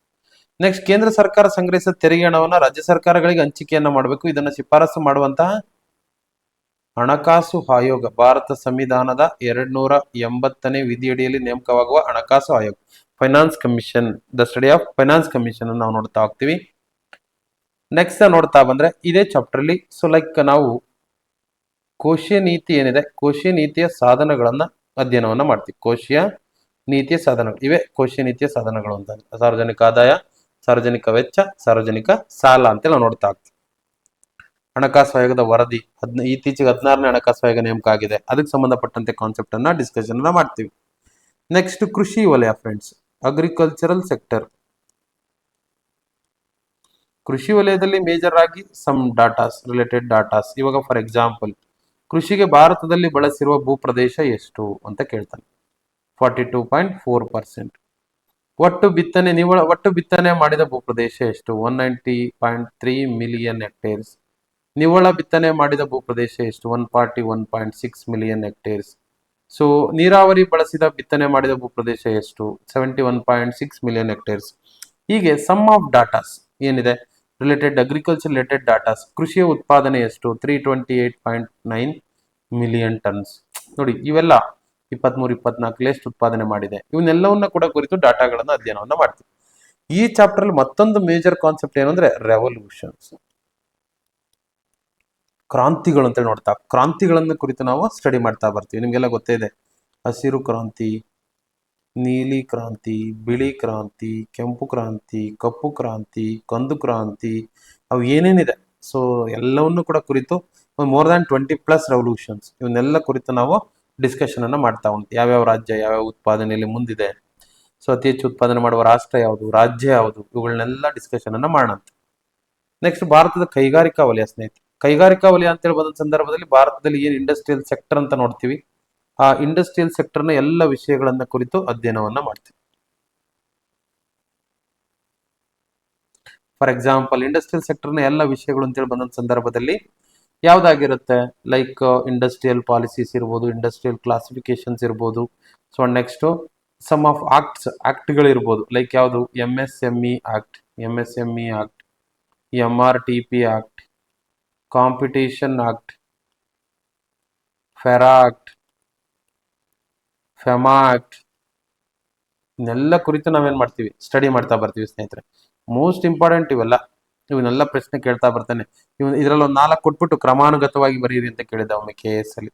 ನೆಕ್ಸ್ಟ್ ಕೇಂದ್ರ ಸರ್ಕಾರ ಸಂಗ್ರಹಿಸಿದ ತೆರಿಗೆ ಹಣವನ್ನ ರಾಜ್ಯ ಸರ್ಕಾರಗಳಿಗೆ ಹಂಚಿಕೆಯನ್ನ ಮಾಡಬೇಕು. ಇದನ್ನ ಶಿಫಾರಸು ಮಾಡುವಂತಹ ಹಣಕಾಸು ಆಯೋಗ, ಭಾರತ ಸಂವಿಧಾನದ ಎರಡ್ ನೂರ ಎಂಬತ್ತನೇ ವಿಧಿಯಡಿಯಲ್ಲಿ ನೇಮಕವಾಗುವ ಹಣಕಾಸು ಆಯೋಗ. Finance commission the study of finance commission ನಾವು ನೋಡ್ತಾ ಹೋಗ್ತೀವಿ. ನೆಕ್ಸ್ಟ್ ನೋಡ್ತಾ ಬಂದ್ರೆ ಇದೇ ಚಾಪ್ಟರ್ ಅಲ್ಲಿ. ಸೊ ಲೈಕ್ ನಾವು ಕೋಶೀಯ ನೀತಿ ಏನಿದೆ? ಕೋಶೀಯ ನೀತಿಯ ಸಾಧನಗಳನ್ನ ಅಧ್ಯಯನವನ್ನ ಮಾಡ್ತೀವಿ. ಕೋಶೀಯ ನೀತಿಯ ಸಾಧನಗಳು. ಇವೆ ಕೋಶೀಯ ನೀತಿಯ ಸಾಧನಗಳು ಅಂತ. ಸಾರ್ವಜನಿಕ ಆದಾಯ, ಸಾರ್ವಜನಿಕ ವೆಚ್ಚ, ಸಾರ್ವಜನಿಕ ಸಾಲ ಅಂತ ನಾವು ನೋಡ್ತಾ ಹಣಕಾಸು ಆಯೋಗದ ವರದಿ, ಹದ್ನ, ಇತ್ತೀಚೆಗೆ ಹದಿನಾರನೇ ಹಣಕಾಸು ಆಯೋಗ ನೇಮಕ ಆಗಿದೆ. ಅದಕ್ಕೆ ಸಂಬಂಧಪಟ್ಟಂತೆ ಕಾನ್ಸೆಪ್ಟ್ ಅನ್ನ ಡಿಸ್ಕಷನ್ ಅನ್ನ ಮಾಡ್ತೀವಿ. ನೆಕ್ಸ್ಟ್ ಕೃಷಿ ವಲಯ ಫ್ರೆಂಡ್ಸ್ ಅಗ್ರಿಕಲ್ಚರಲ್ ಸೆಕ್ಟರ್ ಕೃಷಿ ವಲಯದಲ್ಲಿ ಮೇಜರ್ ಆಗಿ ಸಮ್ ಡಾಟಾಸ್ ರಿಲೇಟೆಡ್ ಡಾಟಾಸ್ ಇವಾಗ ಫಾರ್ ಎಕ್ಸಾಂಪಲ್ ಕೃಷಿಗೆ ಭಾರತದಲ್ಲಿ ಬಳಸಿರುವ ಭೂಪ್ರದೇಶ ಎಷ್ಟು ಅಂತ ಕೇಳ್ತಾನೆ. Forty two point four percent ಒಟ್ಟು ಬಿತ್ತನೆ ನಿವ್ವಳ, ಒಟ್ಟು ಬಿತ್ತನೆ ಮಾಡಿದ ಭೂಪ್ರದೇಶ ಎಷ್ಟು? One ninety point three million hectares ನಿವ್ವಳ ಬಿತ್ತನೆ ಮಾಡಿದ ಭೂಪ್ರದೇಶ ಎಷ್ಟು? One forty one point six million hectares so ನೀರಾವರಿ ಬಳಸಿದ ಬಿತ್ತನೆ ಮಾಡಿದ ಭೂಪ್ರದೇಶ ಎಷ್ಟು? Seventy one point six million hectares ಹೀಗೆ ಸಮ್ ಆಫ್ ಡಾಟಾಸ್ ಏನಿದೆ? ರಿಲೇಟೆಡ್ ಅಗ್ರಿಕಲ್ಚರ್ ರಿಲೇಟೆಡ್ ಡಾಟಾಸ್ ಕೃಷಿಯ ಉತ್ಪಾದನೆ ಎಷ್ಟು? Three twenty eight point nine million tons ನೋಡಿ, ಇವೆಲ್ಲ ಇಪ್ಪತ್ಮೂರು ಇಪ್ಪತ್ನಾಲ್ಕಲ್ಲಿ ಎಷ್ಟು ಉತ್ಪಾದನೆ ಮಾಡಿದೆ. ಇವನ್ನೆಲ್ಲವನ್ನ ಕೂಡ ಕುರಿತು ಡಾಟಾಗಳನ್ನು ಅಧ್ಯಯನವನ್ನ ಮಾಡ್ತೀವಿ. ಈ ಚಾಪ್ಟರ್ ಮತ್ತೊಂದು ಮೇಜರ್ ಕಾನ್ಸೆಪ್ಟ್ ಏನು ಅಂದ್ರೆ ರೆವಲ್ಯೂಷನ್ಸ್ ಕ್ರಾಂತಿಗಳು ಅಂತ ನೋಡ್ತಾ, ಕ್ರಾಂತಿಗಳನ್ನ ಕುರಿತು ನಾವು ಸ್ಟಡಿ ಮಾಡ್ತಾ ಬರ್ತೀವಿ. ನಿಮ್ಗೆಲ್ಲ ಗೊತ್ತೇ ಇದೆ. ಹಸಿರು ಕ್ರಾಂತಿ ನೀಲಿ ಕ್ರಾಂತಿ, ಬಿಳಿ ಕ್ರಾಂತಿ, ಕೆಂಪು ಕ್ರಾಂತಿ, ಕಪ್ಪು ಕ್ರಾಂತಿ, ಕಂದು ಕ್ರಾಂತಿ, ಅವು ಏನೇನಿದೆ? ಸೊ ಎಲ್ಲವನ್ನು ಕೂಡ ಕುರಿತು more than twenty plus revolutions ಇವನ್ನೆಲ್ಲ ಕುರಿತು ನಾವು ಡಿಸ್ಕಷನ್ ಅನ್ನ ಮಾಡ್ತಾ ಉಂಟು. ಯಾವ್ಯಾವ ರಾಜ್ಯ, ಯಾವ್ಯಾವ ಉತ್ಪಾದನೆಯಲ್ಲಿ ಮುಂದಿದೆ? ಸೊ ಅತಿ ಹೆಚ್ಚು ಉತ್ಪಾದನೆ ಮಾಡುವ ರಾಷ್ಟ್ರ ಯಾವುದು? ರಾಜ್ಯ ಯಾವುದು? ಇವುಗಳನ್ನೆಲ್ಲ ಡಿಸ್ಕಷನ್ ಅನ್ನ ಮಾಡೋಣ ನೆಕ್ಸ್ಟ್ ಭಾರತದ ಕೈಗಾರಿಕಾ ವಲಯ ಸ್ನೇಹಿತರೆ. ಕೈಗಾರಿಕಾ ವಲಯ ಅಂತ ಹೇಳಿ ಬಂದ ಸಂದರ್ಭದಲ್ಲಿ ಭಾರತದಲ್ಲಿ ಏನು ಇಂಡಸ್ಟ್ರಿಯಲ್ ಸೆಕ್ಟರ್ ಅಂತ ನೋಡ್ತೀವಿ? ಆ ಇಂಡಸ್ಟ್ರಿಯಲ್ ಸೆಕ್ಟರ್ನ ಎಲ್ಲ ವಿಷಯಗಳನ್ನ ಕುರಿತು ಅಧ್ಯಯನವನ್ನ ಮಾಡ್ತೀವಿ. ಫಾರ್ ಎಕ್ಸಾಂಪಲ್ ಇಂಡಸ್ಟ್ರಿಯಲ್ ಸೆಕ್ಟರ್ನ ಎಲ್ಲ ವಿಷಯಗಳು ಅಂತೇಳಿ ಬಂದ ಸಂದರ್ಭದಲ್ಲಿ ಯಾವ್ದಾಗಿರುತ್ತೆ? ಲೈಕ್ ಇಂಡಸ್ಟ್ರಿಯಲ್ ಪಾಲಿಸೀಸ್ ಇರ್ಬೋದು ಇಂಡಸ್ಟ್ರಿಯಲ್ ಕ್ಲಾಸಿಫಿಕೇಶನ್ಸ್ ಇರ್ಬೋದು. So next some of acts ಆಕ್ಟ್ಗಳು ಇರ್ಬೋದು ಲೈಕ್ ಯಾವುದು M S M E act M S M E act M R T P act competition act FERA act FEMA ಇನ್ನೆಲ್ಲ ಕುರಿತು ನಾವೇನು ಮಾಡ್ತೀವಿ? Study ಮಾಡ್ತಾ ಬರ್ತೀವಿ ಸ್ನೇಹಿತರೆ. ಮೋಸ್ಟ್ ಇಂಪಾರ್ಟೆಂಟ್ ಇವೆಲ್ಲ. ಇವನ್ನೆಲ್ಲ ಪ್ರಶ್ನೆ ಕೇಳ್ತಾ ಬರ್ತಾನೆ. ಇವ್ ಇದರಲ್ಲಿ ಒಂದು ನಾಲ್ಕು ಕೊಟ್ಬಿಟ್ಟು ಕ್ರಮಾನುಗತವಾಗಿ ಬರೀರಿ ಅಂತ ಕೇಳಿದ ಒಮ್ಮೆ ಕೆ ಎಸ್ ಅಲ್ಲಿ.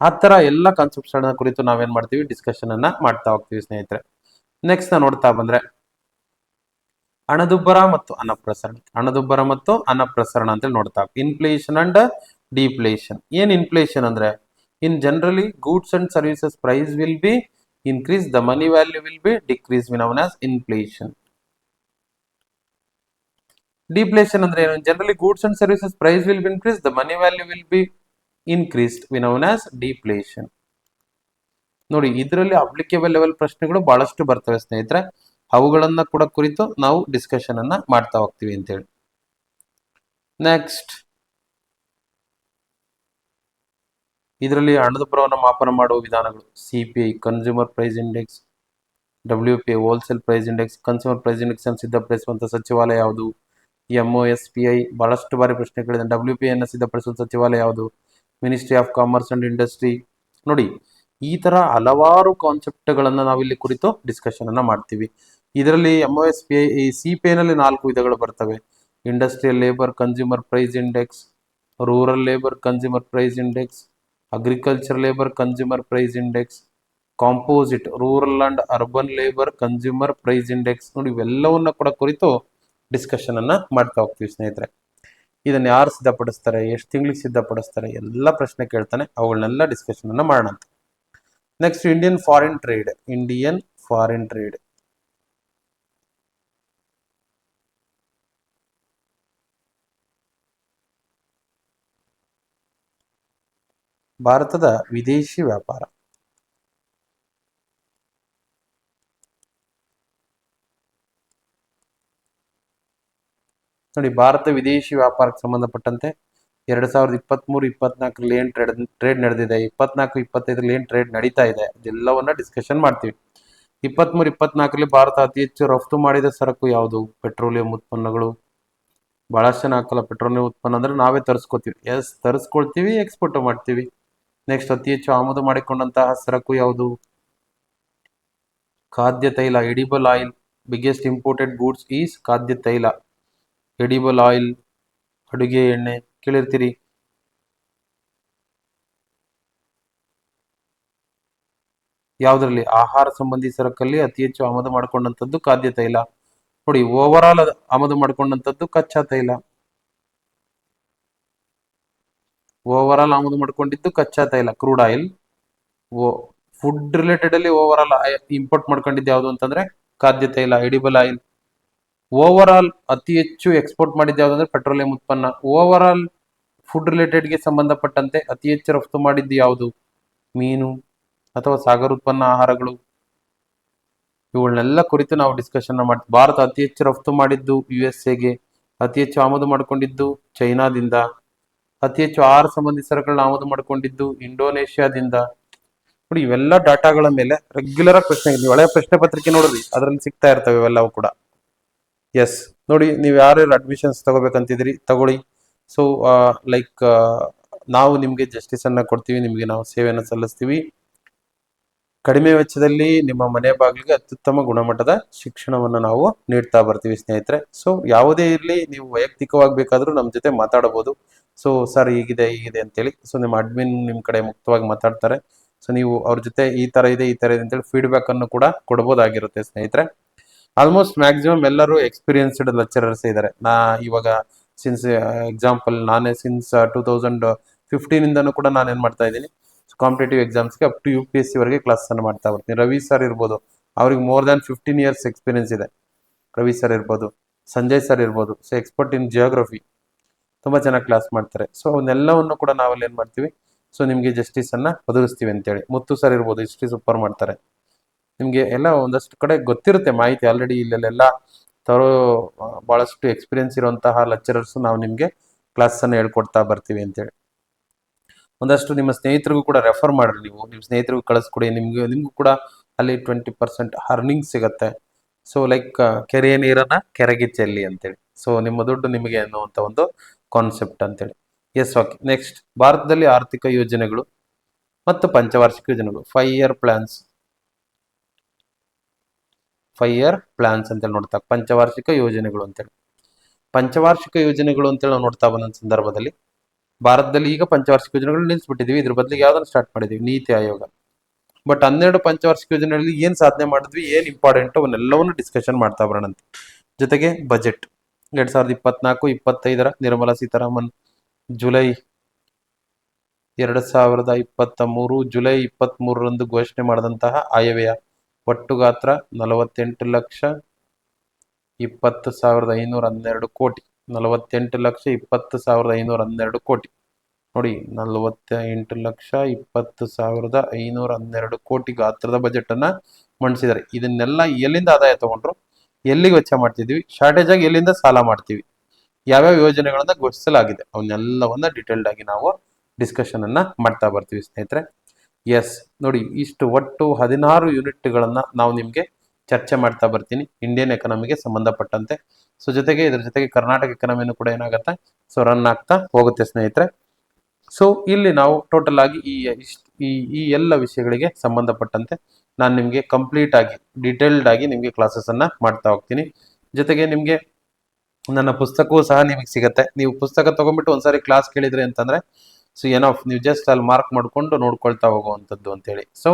ಆ ತರ ಎಲ್ಲ ಕಾನ್ಸೆಪ್ಟ್ಸ್ ಕುರಿತು ನಾವೇನ್ ಮಾಡ್ತೀವಿ? ಡಿಸ್ಕಷನ್ ಅನ್ನ ಮಾಡ್ತಾ ಹೋಗ್ತೀವಿ ಸ್ನೇಹಿತರೆ. ನೆಕ್ಸ್ಟ್ ನಾ ನೋಡ್ತಾ ಬಂದ್ರೆ ಹಣದುಬ್ಬರ ಮತ್ತು ಅನಪ್ರಸರಣ. ಹಣದುಬ್ಬರ ಮತ್ತು ಅನಪ್ರಸರಣ ಅಂತ ನೋಡ್ತಾ ಇನ್ಫ್ಲೇಷನ್ ಅಂಡ್ ಡಿಫ್ಲೇಷನ್ ಏನ್ ಇನ್ಫ್ಲೇಷನ್ ಅಂದ್ರೆ? In generally goods and services price will be increase the money value will be decrease known as inflation deflation ಅಂದ್ರೆ ಏನು? Generally goods and services price will be increase the money value will be increased we known as deflation ನೋಡಿ, ಇದರಲ್ಲಿ applicable level ಪ್ರಶ್ನೆಗಳು ಬಹಳಷ್ಟು ಬರ್ತವೆ ಸ್ನೇಹಿತರೆ. ಅವುಗಳನ್ನ ಕೂಡ ಕುರಿತು ನಾವು ಡಿಸ್ಕಷನ್ ಅನ್ನ ಮಾಡ್ತಾ ಹೋಗ್ತೀವಿ ಅಂತೇಳಿ. ನೆಕ್ಸ್ಟ್ ಇದರಲ್ಲಿ ಹಣದುಬ್ಬರವನ್ನು ಮಾಪನ ಮಾಡುವ ವಿಧಾನಗಳು. C P I consumer price index W P I wholesale price index consumer price index ಅನ್ನು ಸಿದ್ಧಪಡಿಸುವಂಥ ಸಚಿವಾಲಯ ಯಾವುದು? M O S P I ಬಹಳಷ್ಟು ಬಾರಿ ಪ್ರಶ್ನೆಗಳಿದೆ. ಡಬ್ಲ್ಯೂ ಪಿ ಅನ್ನು ಸಿದ್ಧಪಡಿಸುವ ಸಚಿವಾಲಯ ಯಾವುದು? Ministry of Commerce and Industry ನೋಡಿ, ಈ ತರ ಹಲವಾರು ಕಾನ್ಸೆಪ್ಟ್ಗಳನ್ನ ನಾವಿಲ್ಲಿ ಕುರಿತು ಡಿಸ್ಕಶನ್ ಅನ್ನ ಮಾಡ್ತೀವಿ. ಇದರಲ್ಲಿ M O S P I ಈ ಸಿ ಪಿ ಐನಲ್ಲಿ ನಾಲ್ಕು ವಿಧಗಳು ಬರ್ತವೆ. Industrial labour consumer price index rural labour consumer price index agriculture labour consumer price index, composite, rural and urban labour consumer price index. ನೋಡಿ, ಇವೆಲ್ಲವನ್ನ ಕೂಡ ಕುರಿತು ಡಿಸ್ಕಷನ್ ಅನ್ನ ಮಾಡ್ತಾ ಹೋಗ್ತೀವಿ ಸ್ನೇಹಿತರೆ. ಇದನ್ನ ಯಾರು ಸಿದ್ಧಪಡಿಸ್ತಾರೆ, ಎಷ್ಟು ತಿಂಗಳಿಗೆ ಸಿದ್ಧಪಡಿಸ್ತಾರೆ, ಎಲ್ಲ ಪ್ರಶ್ನೆ ಕೇಳ್ತಾನೆ. ಅವುಗಳನ್ನೆಲ್ಲ ಡಿಸ್ಕಷನ್ ಅನ್ನ ಮಾಡೋಣ next Indian foreign trade Indian foreign trade ಭಾರತದ ವಿದೇಶಿ ವ್ಯಾಪಾರ. ನೋಡಿ, ಭಾರತ ವಿದೇಶಿ ವ್ಯಾಪಾರಕ್ಕೆ ಸಂಬಂಧಪಟ್ಟಂತೆ ಎರಡ್ ಸಾವಿರದ ಇಪ್ಪತ್ಮೂರು ಇಪ್ಪತ್ನಾಲ್ಕರಲ್ಲಿ ಏನ್ ಟ್ರೇಡ್ ಟ್ರೇಡ್ ನಡೆದಿದೆ? ಇಪ್ಪತ್ನಾಲ್ಕು ಇಪ್ಪತ್ತೈದರಲ್ಲಿ ಏನು ಟ್ರೇಡ್ ನಡೀತಾ ಇದೆ? ಅದೆಲ್ಲವನ್ನ ಡಿಸ್ಕಷನ್ ಮಾಡ್ತೀವಿ. ಇಪ್ಪತ್ಮೂರು ಇಪ್ಪತ್ನಾಲ್ಕರಲ್ಲಿ ಭಾರತ ಅತಿ ಹೆಚ್ಚು ರಫ್ತು ಮಾಡಿದ ಸರಕು ಯಾವುದು? ಪೆಟ್ರೋಲಿಯಂ ಉತ್ಪನ್ನಗಳು. ಬಹಳಷ್ಟು ಜನ ಹಾಕಲ್ಲ, ಪೆಟ್ರೋಲಿಯಂ ಉತ್ಪನ್ನ ಅಂದ್ರೆ ನಾವೇ ತರಿಸ್ಕೋತೀವಿ. ಎಸ್, ತರಿಸ್ಕೊಳ್ತೀವಿ ಎಕ್ಸ್ಪೋರ್ಟ್ ಮಾಡ್ತೀವಿ. ನೆಕ್ಸ್ಟ್ ಅತಿ ಹೆಚ್ಚು ಆಮದು ಮಾಡಿಕೊಂಡಂತಹ ಸರಕು ಯಾವುದು? ಖಾದ್ಯ ತೈಲ edible oil biggest imported goods is ಖಾದ್ಯ ತೈಲ. ಎಡಿಬಲ್ ಆಯಿಲ್ ಅಡುಗೆ ಎಣ್ಣೆ, ಕೇಳಿರ್ತೀರಿ? ಯಾವುದರಲ್ಲಿ? ಆಹಾರ ಸಂಬಂಧಿ ಸರಕಲ್ಲಿ ಅತಿ ಹೆಚ್ಚು ಆಮದು ಮಾಡಿಕೊಂಡಂತದ್ದು ಖಾದ್ಯ ತೈಲ. ನೋಡಿ ಓವರ್ ಆಲ್ ಆಮದು ಮಾಡಿಕೊಂಡಂತದ್ದು ಕಚ್ಚಾ ತೈಲ. ಓವರ್ ಆಲ್ ಆಮದು ಮಾಡ್ಕೊಂಡಿದ್ದು ಕಚ್ಚಾ ತೈಲ ಕ್ರೂಡ್ ಆಯಿಲ್ ಓ ಫುಡ್ ರಿಲೇಟೆಡ್ ಅಲ್ಲಿ ಓವರ್ ಆಲ್ ಇಂಪೋರ್ಟ್ ಮಾಡ್ಕೊಂಡಿದ್ದು ಯಾವುದು ಅಂತಂದ್ರೆ ಖಾದ್ಯ ತೈಲ ಎಡಿಬಲ್ ಆಯಿಲ್ ಓವರ್ ಆಲ್ ಅತಿ ಹೆಚ್ಚು ಎಕ್ಸ್ಪೋರ್ಟ್ ಮಾಡಿದ್ದು ಯಾವುದಂದ್ರೆ ಪೆಟ್ರೋಲಿಯಂ ಉತ್ಪನ್ನ. ಓವರ್ ಆಲ್ ಫುಡ್ ರಿಲೇಟೆಡ್ಗೆ ಸಂಬಂಧಪಟ್ಟಂತೆ ಅತಿ ಹೆಚ್ಚು ರಫ್ತು ಮಾಡಿದ್ದು ಯಾವುದು? ಮೀನು ಅಥವಾ ಸಾಗರ ಉತ್ಪನ್ನ ಆಹಾರಗಳು. ಇವುಗಳನ್ನೆಲ್ಲ ಕುರಿತು ನಾವು ಡಿಸ್ಕಷನ್ ಮಾಡ್ತೀವಿ ಭಾರತ ಅತಿ ಹೆಚ್ಚು ರಫ್ತು ಮಾಡಿದ್ದು ಯು ಎಸ್ ಎಗೆ ಅತಿ ಹೆಚ್ಚು ಆಮದು ಮಾಡಿಕೊಂಡಿದ್ದು ಚೈನಾದಿಂದ. ಅತಿ ಹೆಚ್ಚು ಆಹಾರ ಸಂಬಂಧಿ ಸರಕುಗಳನ್ನ ಆಮದು ಮಾಡಿಕೊಂಡಿದ್ದು ಇಂಡೋನೇಷ್ಯಾದಿಂದ. ನೋಡಿ, ಇವೆಲ್ಲ ಡಾಟಾಗಳ ಮೇಲೆ ರೆಗ್ಯುಲರ್ ಆಗಿ ಪ್ರಶ್ನೆ, ನೀವು ಹಳೆಯ ಪ್ರಶ್ನೆ ಪತ್ರಿಕೆ ನೋಡ್ರಿ, ಅದರಲ್ಲಿ ಸಿಗ್ತಾ ಇರ್ತವೆ ಇವೆಲ್ಲವೂ ಕೂಡ. ಎಸ್ ನೋಡಿ, ನೀವು ಯಾರ್ಯಾರು ಅಡ್ಮಿಷನ್ಸ್ ತಗೋಬೇಕಂತಿದ್ರಿ ತಗೊಳ್ಳಿ. ಸೊ ಲೈಕ್ ನಾವು ನಿಮಗೆ ಜಸ್ಟಿಸ್ ಅನ್ನ ಕೊಡ್ತೀವಿ, ನಿಮಗೆ ನಾವು ಸೇವೆಯನ್ನು ಸಲ್ಲಿಸ್ತೀವಿ. ಕಡಿಮೆ ವೆಚ್ಚದಲ್ಲಿ ನಿಮ್ಮ ಮನೆ ಬಾಗಿಲಿಗೆ ಅತ್ಯುತ್ತಮ ಗುಣಮಟ್ಟದ ಶಿಕ್ಷಣವನ್ನು ನಾವು ನೀಡ್ತಾ ಬರ್ತೀವಿ, ಸ್ನೇಹಿತರೆ. ಸೊ ಯಾವುದೇ ಇರಲಿ, ನೀವು ವೈಯಕ್ತಿಕವಾಗಿ ಬೇಕಾದರೂ ನಮ್ಮ ಜೊತೆ ಮಾತಾಡಬಹುದು. ಸೊ ಸರ್, ಹೀಗಿದೆ ಹೀಗಿದೆ ಅಂತೇಳಿ. ಸೊ ನಿಮ್ಮ ಅಡ್ಮಿನ್ ನಿಮ್ಮ ಕಡೆ ಮುಕ್ತವಾಗಿ ಮಾತಾಡ್ತಾರೆ. ಸೊ ನೀವು ಅವ್ರ ಜೊತೆ ಈ ತರ ಇದೆ, ಈ ತರ ಇದೆ ಅಂತೇಳಿ ಫೀಡ್ಬ್ಯಾಕ್ ಅನ್ನು ಕೂಡ ಕೊಡ್ಬೋದಾಗಿರುತ್ತೆ, ಸ್ನೇಹಿತರೆ. ಆಲ್ಮೋಸ್ಟ್ ಮ್ಯಾಕ್ಸಿಮಮ್ ಎಲ್ಲರೂ ಎಕ್ಸ್ಪೀರಿಯನ್ಸ್ಡ್ ಲೆಕ್ಚರರ್ಸ್ ಇದ್ದಾರೆ ನಾ ಇವಾಗ ಸಿನ್ಸ್ ಎಕ್ಸಾಂಪಲ್ ನಾನೇ ಸಿನ್ಸ್ ಟೂ ತೌಸಂಡ್ ಫಿಫ್ಟೀನ್ ಇಂದನೂ ಕೂಡ ನಾನು ಏನು ಮಾಡ್ತಾ ಇದ್ದೀನಿ. Competitive ಎಕ್ಸಾಮ್ಸ್ಗೆ up to U P S C ವರೆಗೆ ಕ್ಲಾಸ್ ಅನ್ನು ಮಾಡ್ತಾ ಬರ್ತೀನಿ. ರವಿ ಸರ್ ಇರ್ಬೋದು. ಅವ್ರಿಗೆ more than fifteen years experience ಇದೆ. ರವಿ ಸರ್ ಇರ್ಬೋದು. ಸಂಜಯ್ ಸರ್ ಇರ್ಬೋದು. ಸೊ ಎಕ್ಸ್ಪರ್ಟ್ ಇನ್ ಜಿಯೋಗ್ರಫಿ ತುಂಬ ಚೆನ್ನಾಗಿ ಕ್ಲಾಸ್ ಮಾಡ್ತಾರೆ. ಸೊ ಅವನ್ನೆಲ್ಲವನ್ನು ಕೂಡ ನಾವಲ್ಲಿ ಏನು ಮಾಡ್ತೀವಿ? ಸೊ ನಿಮಗೆ ಜಸ್ಟಿಸನ್ನು ಒದಗಿಸ್ತೀವಿ ಅಂತೇಳಿ. ಮುತ್ತು ಸರ್ ಇರ್ಬೋದು. ಹಿಸ್ಟ್ರಿ ಸೂಪರ್ ಮಾಡ್ತಾರೆ. ನಿಮಗೆ ಎಲ್ಲ ಒಂದಷ್ಟು ಕಡೆ ಗೊತ್ತಿರುತ್ತೆ ಮಾಹಿತಿ ಆಲ್ರೆಡಿ ಇಲ್ಲೆಲ್ಲ ತರೋ ಭಾಳಷ್ಟು ಎಕ್ಸ್ಪೀರಿಯನ್ಸ್ ಇರುವಂತಹ ಲೆಕ್ಚರರ್ಸ್ ನಾವು ನಿಮಗೆ ಕ್ಲಾಸನ್ನು ಹೇಳ್ಕೊಡ್ತಾ ಬರ್ತೀವಿ ಅಂತೇಳಿ. ಒಂದಷ್ಟು ನಿಮ್ಮ ಸ್ನೇಹಿತರಿಗೂ ಕೂಡ ರೆಫರ್ ಮಾಡಿರಿ ನೀವು. ನಿಮ್ಮ ಸ್ನೇಹಿತರಿಗೂ ಕಳಿಸ್ಕೊಡಿ. ನಿಮ್ಗೆ, ನಿಮ್ಗೂ ಕೂಡ ಅಲ್ಲಿ ಟ್ವೆಂಟಿ ಪರ್ಸೆಂಟ್ ಅರ್ನಿಂಗ್ ಸಿಗುತ್ತೆ. ಸೊ ಲೈಕ್ ಕೆರೆಯ ನೀರನ್ನ ಕೆರೆಗೆ ಚೆಲ್ಲಿ ಅಂತೇಳಿ. ಸೊ ನಿಮ್ಮ ದುಡ್ಡು ನಿಮಗೆ ಅನ್ನುವಂಥ ಒಂದು ಕಾನ್ಸೆಪ್ಟ್ ಅಂತೇಳಿ. ಎಸ್ ಓಕೆ ನೆಕ್ಸ್ಟ್ ಭಾರತದಲ್ಲಿ ಆರ್ಥಿಕ ಯೋಜನೆಗಳು ಮತ್ತು ಪಂಚವಾರ್ಷಿಕ ಯೋಜನೆಗಳು. Five year plans five year plans ಅಂತೇಳಿ ನೋಡ್ತಾ, ಪಂಚವಾರ್ಷಿಕ ಯೋಜನೆಗಳು ಅಂತೇಳಿ. ಪಂಚವಾರ್ಷಿಕ ಯೋಜನೆಗಳು ಅಂತೇಳಿ ನಾವು ನೋಡ್ತಾ ಬಂದ ಸಂದರ್ಭದಲ್ಲಿ ಭಾರತದಲ್ಲಿ ಈಗ ಪಂಚವಾರ್ಷಿಕ ಯೋಜನೆಗಳು ನಿಲ್ಲಿಸ್ಬಿಟ್ಟಿದ್ವಿ ಇದ್ರ ಬದಲಿಗೆ ಯಾವ್ದನ್ನ ಸ್ಟಾರ್ಟ್ ಮಾಡಿದ್ವಿ? ನೀತಿ ಆಯೋಗ. ಬಟ್ ಹನ್ನೆರಡು ಪಂಚವಾರ್ಷಿಕ ಯೋಜನೆಗಳಲ್ಲಿ ಏನ್ ಸಾಧನೆ ಮಾಡಿದ್ವಿ, ಏನ್ ಇಂಪಾರ್ಟೆಂಟ್ ಅವನ್ನೆಲ್ಲವನ್ನು ಡಿಸ್ಕಷನ್ ಮಾಡ್ತಾ ಬರೋಣಂತೆ. ಜೊತೆಗೆ ಬಜೆಟ್ ಎರಡ್ ಸಾವಿರದ ಇಪ್ಪತ್ನಾಲ್ಕು, ಇಪ್ಪತ್ತೈದರ ನಿರ್ಮಲಾ ಸೀತಾರಾಮನ್ ಜುಲೈ ಎರಡ್ ಸಾವಿರದ ಇಪ್ಪತ್ತ ಮೂರು ಜುಲೈ ಇಪ್ಪತ್ತ್ ಮೂರರಂದು ಘೋಷಣೆ ಮಾಡಿದಂತಹ ಆಯವ್ಯಯ. ಒಟ್ಟು ಗಾತ್ರ ನಲವತ್ತೆಂಟು ಲಕ್ಷ ಇಪ್ಪತ್ತು ಸಾವಿರದ ಐನೂರ ಹನ್ನೆರಡು ಕೋಟಿ. ನಲವತ್ತೆಂಟು ಲಕ್ಷ ಇಪ್ಪತ್ತು ಸಾವಿರದ ಐನೂರ ಹನ್ನೆರಡು ಕೋಟಿ. ನೋಡಿ ನಲವತ್ತ ಎಂಟು ಲಕ್ಷ ಇಪ್ಪತ್ತು ಸಾವಿರದ ಐನೂರ ಹನ್ನೆರಡು ಕೋಟಿ ಗಾತ್ರದ ಬಜೆಟ್ ಅನ್ನ ಮಂಡಿಸಿದ್ದಾರೆ. ಇದನ್ನೆಲ್ಲ ಎಲ್ಲಿಂದ ಆದಾಯ ತಗೊಂಡ್ರು? ಎಲ್ಲಿಗೆ ವೆಚ್ಚ ಮಾಡ್ತಿದ್ವಿ ಶಾರ್ಟೇಜ್ ಆಗಿ ಎಲ್ಲಿಂದ ಸಾಲ ಮಾಡ್ತೀವಿ? ಯಾವ್ಯಾವ ಯೋಜನೆಗಳನ್ನ ಘೋಷಿಸಲಾಗಿದೆ? ಅವನ್ನೆಲ್ಲವನ್ನ ಡೀಟೇಲ್ಡ್ ಆಗಿ ನಾವು ಡಿಸ್ಕಷನ್ ಅನ್ನ ಮಾಡ್ತಾ ಬರ್ತೀವಿ ಸ್ನೇಹಿತರೆ. ಎಸ್ ನೋಡಿ, ಇಷ್ಟು ಒಟ್ಟು ಹದಿನಾರು ಯೂನಿಟ್ಗಳನ್ನು ನಾವು ನಿಮ್ಗೆ ಚರ್ಚೆ ಮಾಡ್ತಾ ಬರ್ತೀನಿ. ಇಂಡಿಯನ್ ಎಕನಾಮಿಗೆ ಸಂಬಂಧಪಟ್ಟಂತೆ. ಸೊ ಜೊತೆಗೆ ಇದ್ರ ಜೊತೆಗೆ ಕರ್ನಾಟಕ ಎಕನಮಿನೂ ಕೂಡ ಏನಾಗುತ್ತೆ? ಸೊ ರನ್ ಆಗ್ತಾ ಹೋಗುತ್ತೆ ಸ್ನೇಹಿತರೆ. ಸೊ ಇಲ್ಲಿ ನಾವು ಟೋಟಲ್ ಆಗಿ ಈ ಈ ಈ ಎಲ್ಲ ವಿಷಯಗಳಿಗೆ ಸಂಬಂಧಪಟ್ಟಂತೆ ನಾನು ನಿಮಗೆ ಕಂಪ್ಲೀಟ್ ಆಗಿ ಡೀಟೇಲ್ಡ್ ಆಗಿ ನಿಮಗೆ ಕ್ಲಾಸಸ್ ಅನ್ನ ಮಾಡ್ತಾ ಹೋಗ್ತೀನಿ. ಜೊತೆಗೆ ನಿಮಗೆ ನನ್ನ ಪುಸ್ತಕವೂ ಸಹ ನಿಮಗೆ ಸಿಗುತ್ತೆ. ನೀವು ಪುಸ್ತಕ ತಗೊಂಡ್ಬಿಟ್ಟು ಒಂದ್ಸಾರಿ ಕ್ಲಾಸ್ ಕೇಳಿದ್ರೆ ಅಂತಂದ್ರೆ ಸೊ ಏನೋ ನೀವು ಜಸ್ಟ್ ಅಲ್ಲಿ ಮಾರ್ಕ್ ಮಾಡಿಕೊಂಡು ನೋಡ್ಕೊಳ್ತಾ ಹೋಗುವಂಥದ್ದು ಅಂತೇಳಿ. ಸೊ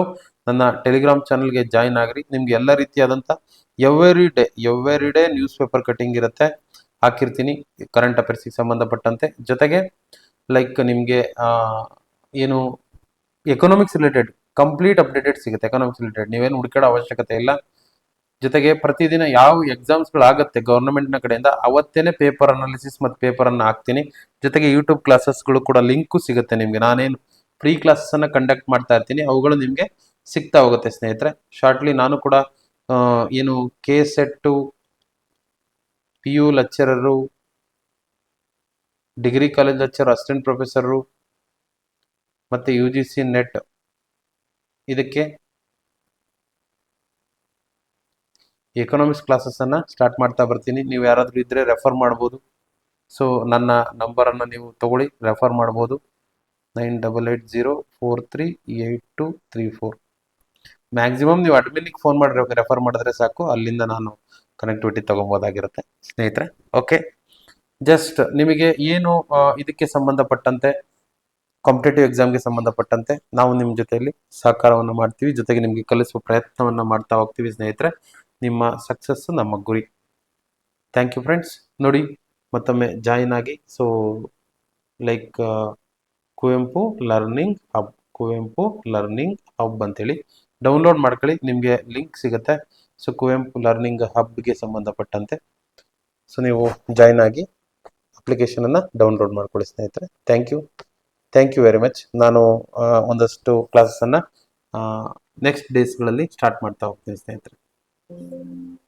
ನನ್ನ ಟೆಲಿಗ್ರಾಮ್ ಚಾನಲ್ಗೆ ಜಾಯಿನ್ ಆಗ್ರಿ. ನಿಮ್ಗೆ ಎಲ್ಲ ರೀತಿಯಾದಂಥ every day every day newspaper cutting ಇರುತ್ತೆ. ಹಾಕಿರ್ತೀನಿ ಕರೆಂಟ್ ಅಫೇರ್ಸಿಗೆ ಸಂಬಂಧಪಟ್ಟಂತೆ. ಜೊತೆಗೆ ಲೈಕ್ ನಿಮಗೆ ಏನು ಎಕನಾಮಿಕ್ಸ್ ರಿಲೇಟೆಡ್ ಕಂಪ್ಲೀಟ್ ಅಪ್ಡೇಟೆಡ್ ಸಿಗುತ್ತೆ. ಎಕನಾಮಿಕ್ಸ್ ರಿಲೇಟೆಡ್ ನೀವೇನು ಹುಡುಕಾಡೋ ಅವಶ್ಯಕತೆ ಇಲ್ಲ. ಜೊತೆಗೆ ಪ್ರತಿದಿನ ಯಾವ ಎಕ್ಸಾಮ್ಸ್ಗಳು ಆಗುತ್ತೆ ಗೌರ್ಮೆಂಟ್ನ ಕಡೆಯಿಂದ, ಅವತ್ತೇನೆ ಪೇಪರ್ ಅನಾಲಿಸಿಸ್ ಮತ್ತು ಪೇಪರ್ ಅನ್ನ ಹಾಕ್ತೀನಿ. ಜೊತೆಗೆ ಯೂಟ್ಯೂಬ್ ಕ್ಲಾಸಸ್ಗಳು ಕೂಡ ಲಿಂಕು ಸಿಗುತ್ತೆ ನಿಮಗೆ. ನಾನೇನು ಫ್ರೀ ಕ್ಲಾಸಸ್ ಅನ್ನ ಕಂಡಕ್ಟ್ ಮಾಡ್ತಾ ಇರ್ತೀನಿ. ಅವುಗಳು ನಿಮಗೆ ಸಿಗ್ತಾ ಹೋಗುತ್ತೆ ಸ್ನೇಹಿತರೆ. ಶಾರ್ಟ್ಲಿ ನಾನು ಕೂಡ ಏನು K SET P U lecturer degree college lecture assistant professor ಮತ್ತು ಯು ಜಿ ಸಿ ನೆಟ್ ಇದಕ್ಕೆ ಎಕನಾಮಿಕ್ಸ್ ಕ್ಲಾಸಸ್ಸನ್ನು ಸ್ಟಾರ್ಟ್ ಮಾಡ್ತಾ ಬರ್ತೀನಿ. ನೀವು ಯಾರಾದರೂ ಇದ್ದರೆ ರೆಫರ್ ಮಾಡ್ಬೋದು. ಸೊ ನನ್ನ ನಂಬರನ್ನು ನೀವು ತಗೊಳ್ಳಿ ರೆಫರ್ ಮಾಡ್ಬೋದು. Nine double eight zero four three eight two three four maximum ನೀವು ಅಡ್ಮಿನಿಗೆ ಫೋನ್ ಮಾಡಿ ರೆಫರ್ ಮಾಡಿದ್ರೆ ಸಾಕು. ಅಲ್ಲಿಂದ ನಾನು ಕನೆಕ್ಟಿವಿಟಿ ತೊಗೊಬೋದಾಗಿರುತ್ತೆ ಸ್ನೇಹಿತರೆ ಓಕೆ ಜಸ್ಟ್ ನಿಮಗೆ ಏನು ಇದಕ್ಕೆ ಸಂಬಂಧಪಟ್ಟಂತೆ ಕಾಂಪಿಟೇಟಿವ್ ಎಕ್ಸಾಮ್ಗೆ ಸಂಬಂಧಪಟ್ಟಂತೆ ನಾವು ನಿಮ್ಮ ಜೊತೆಯಲ್ಲಿ ಸಹಕಾರವನ್ನು ಮಾಡ್ತೀವಿ. ಜೊತೆಗೆ ನಿಮಗೆ ಕಲಿಸುವ ಪ್ರಯತ್ನವನ್ನು ಮಾಡ್ತಾ ಹೋಗ್ತೀವಿ ಸ್ನೇಹಿತರೆ. ನಿಮ್ಮ ಸಕ್ಸಸ್ ನಮ್ಮ ಗುರಿ. ಥ್ಯಾಂಕ್ ಯು ಫ್ರೆಂಡ್ಸ್ ನೋಡಿ ಮತ್ತೊಮ್ಮೆ ಜಾಯಿನ್ ಆಗಿ. So like Kuvempu learning hub Kuvempu learning hub ಅಂತೇಳಿ ಡೌನ್ಲೋಡ್ ಮಾಡ್ಕೊಳ್ಳಿ. ನಿಮಗೆ ಲಿಂಕ್ ಸಿಗುತ್ತೆ. ಸೊ ಕುವೆಂಪು ಲರ್ನಿಂಗ್ ಹಬ್ಗೆ ಸಂಬಂಧಪಟ್ಟಂತೆ. ಸೊ ನೀವು ಜಾಯಿನ್ ಆಗಿ ಅಪ್ಲಿಕೇಶನನ್ನು ಡೌನ್ಲೋಡ್ ಮಾಡ್ಕೊಳ್ಳಿ ಸ್ನೇಹಿತರೆ. Thank you thank you very much ನಾನು ಆ, ಒಂದಷ್ಟು ಕ್ಲಾಸಸನ್ನು ನೆಕ್ಸ್ಟ್ ಡೇಸ್ಗಳಲ್ಲಿ ಸ್ಟಾರ್ಟ್ ಮಾಡ್ತಾ ಹೋಗ್ತೀನಿ ಸ್ನೇಹಿತರೆ. Thank you.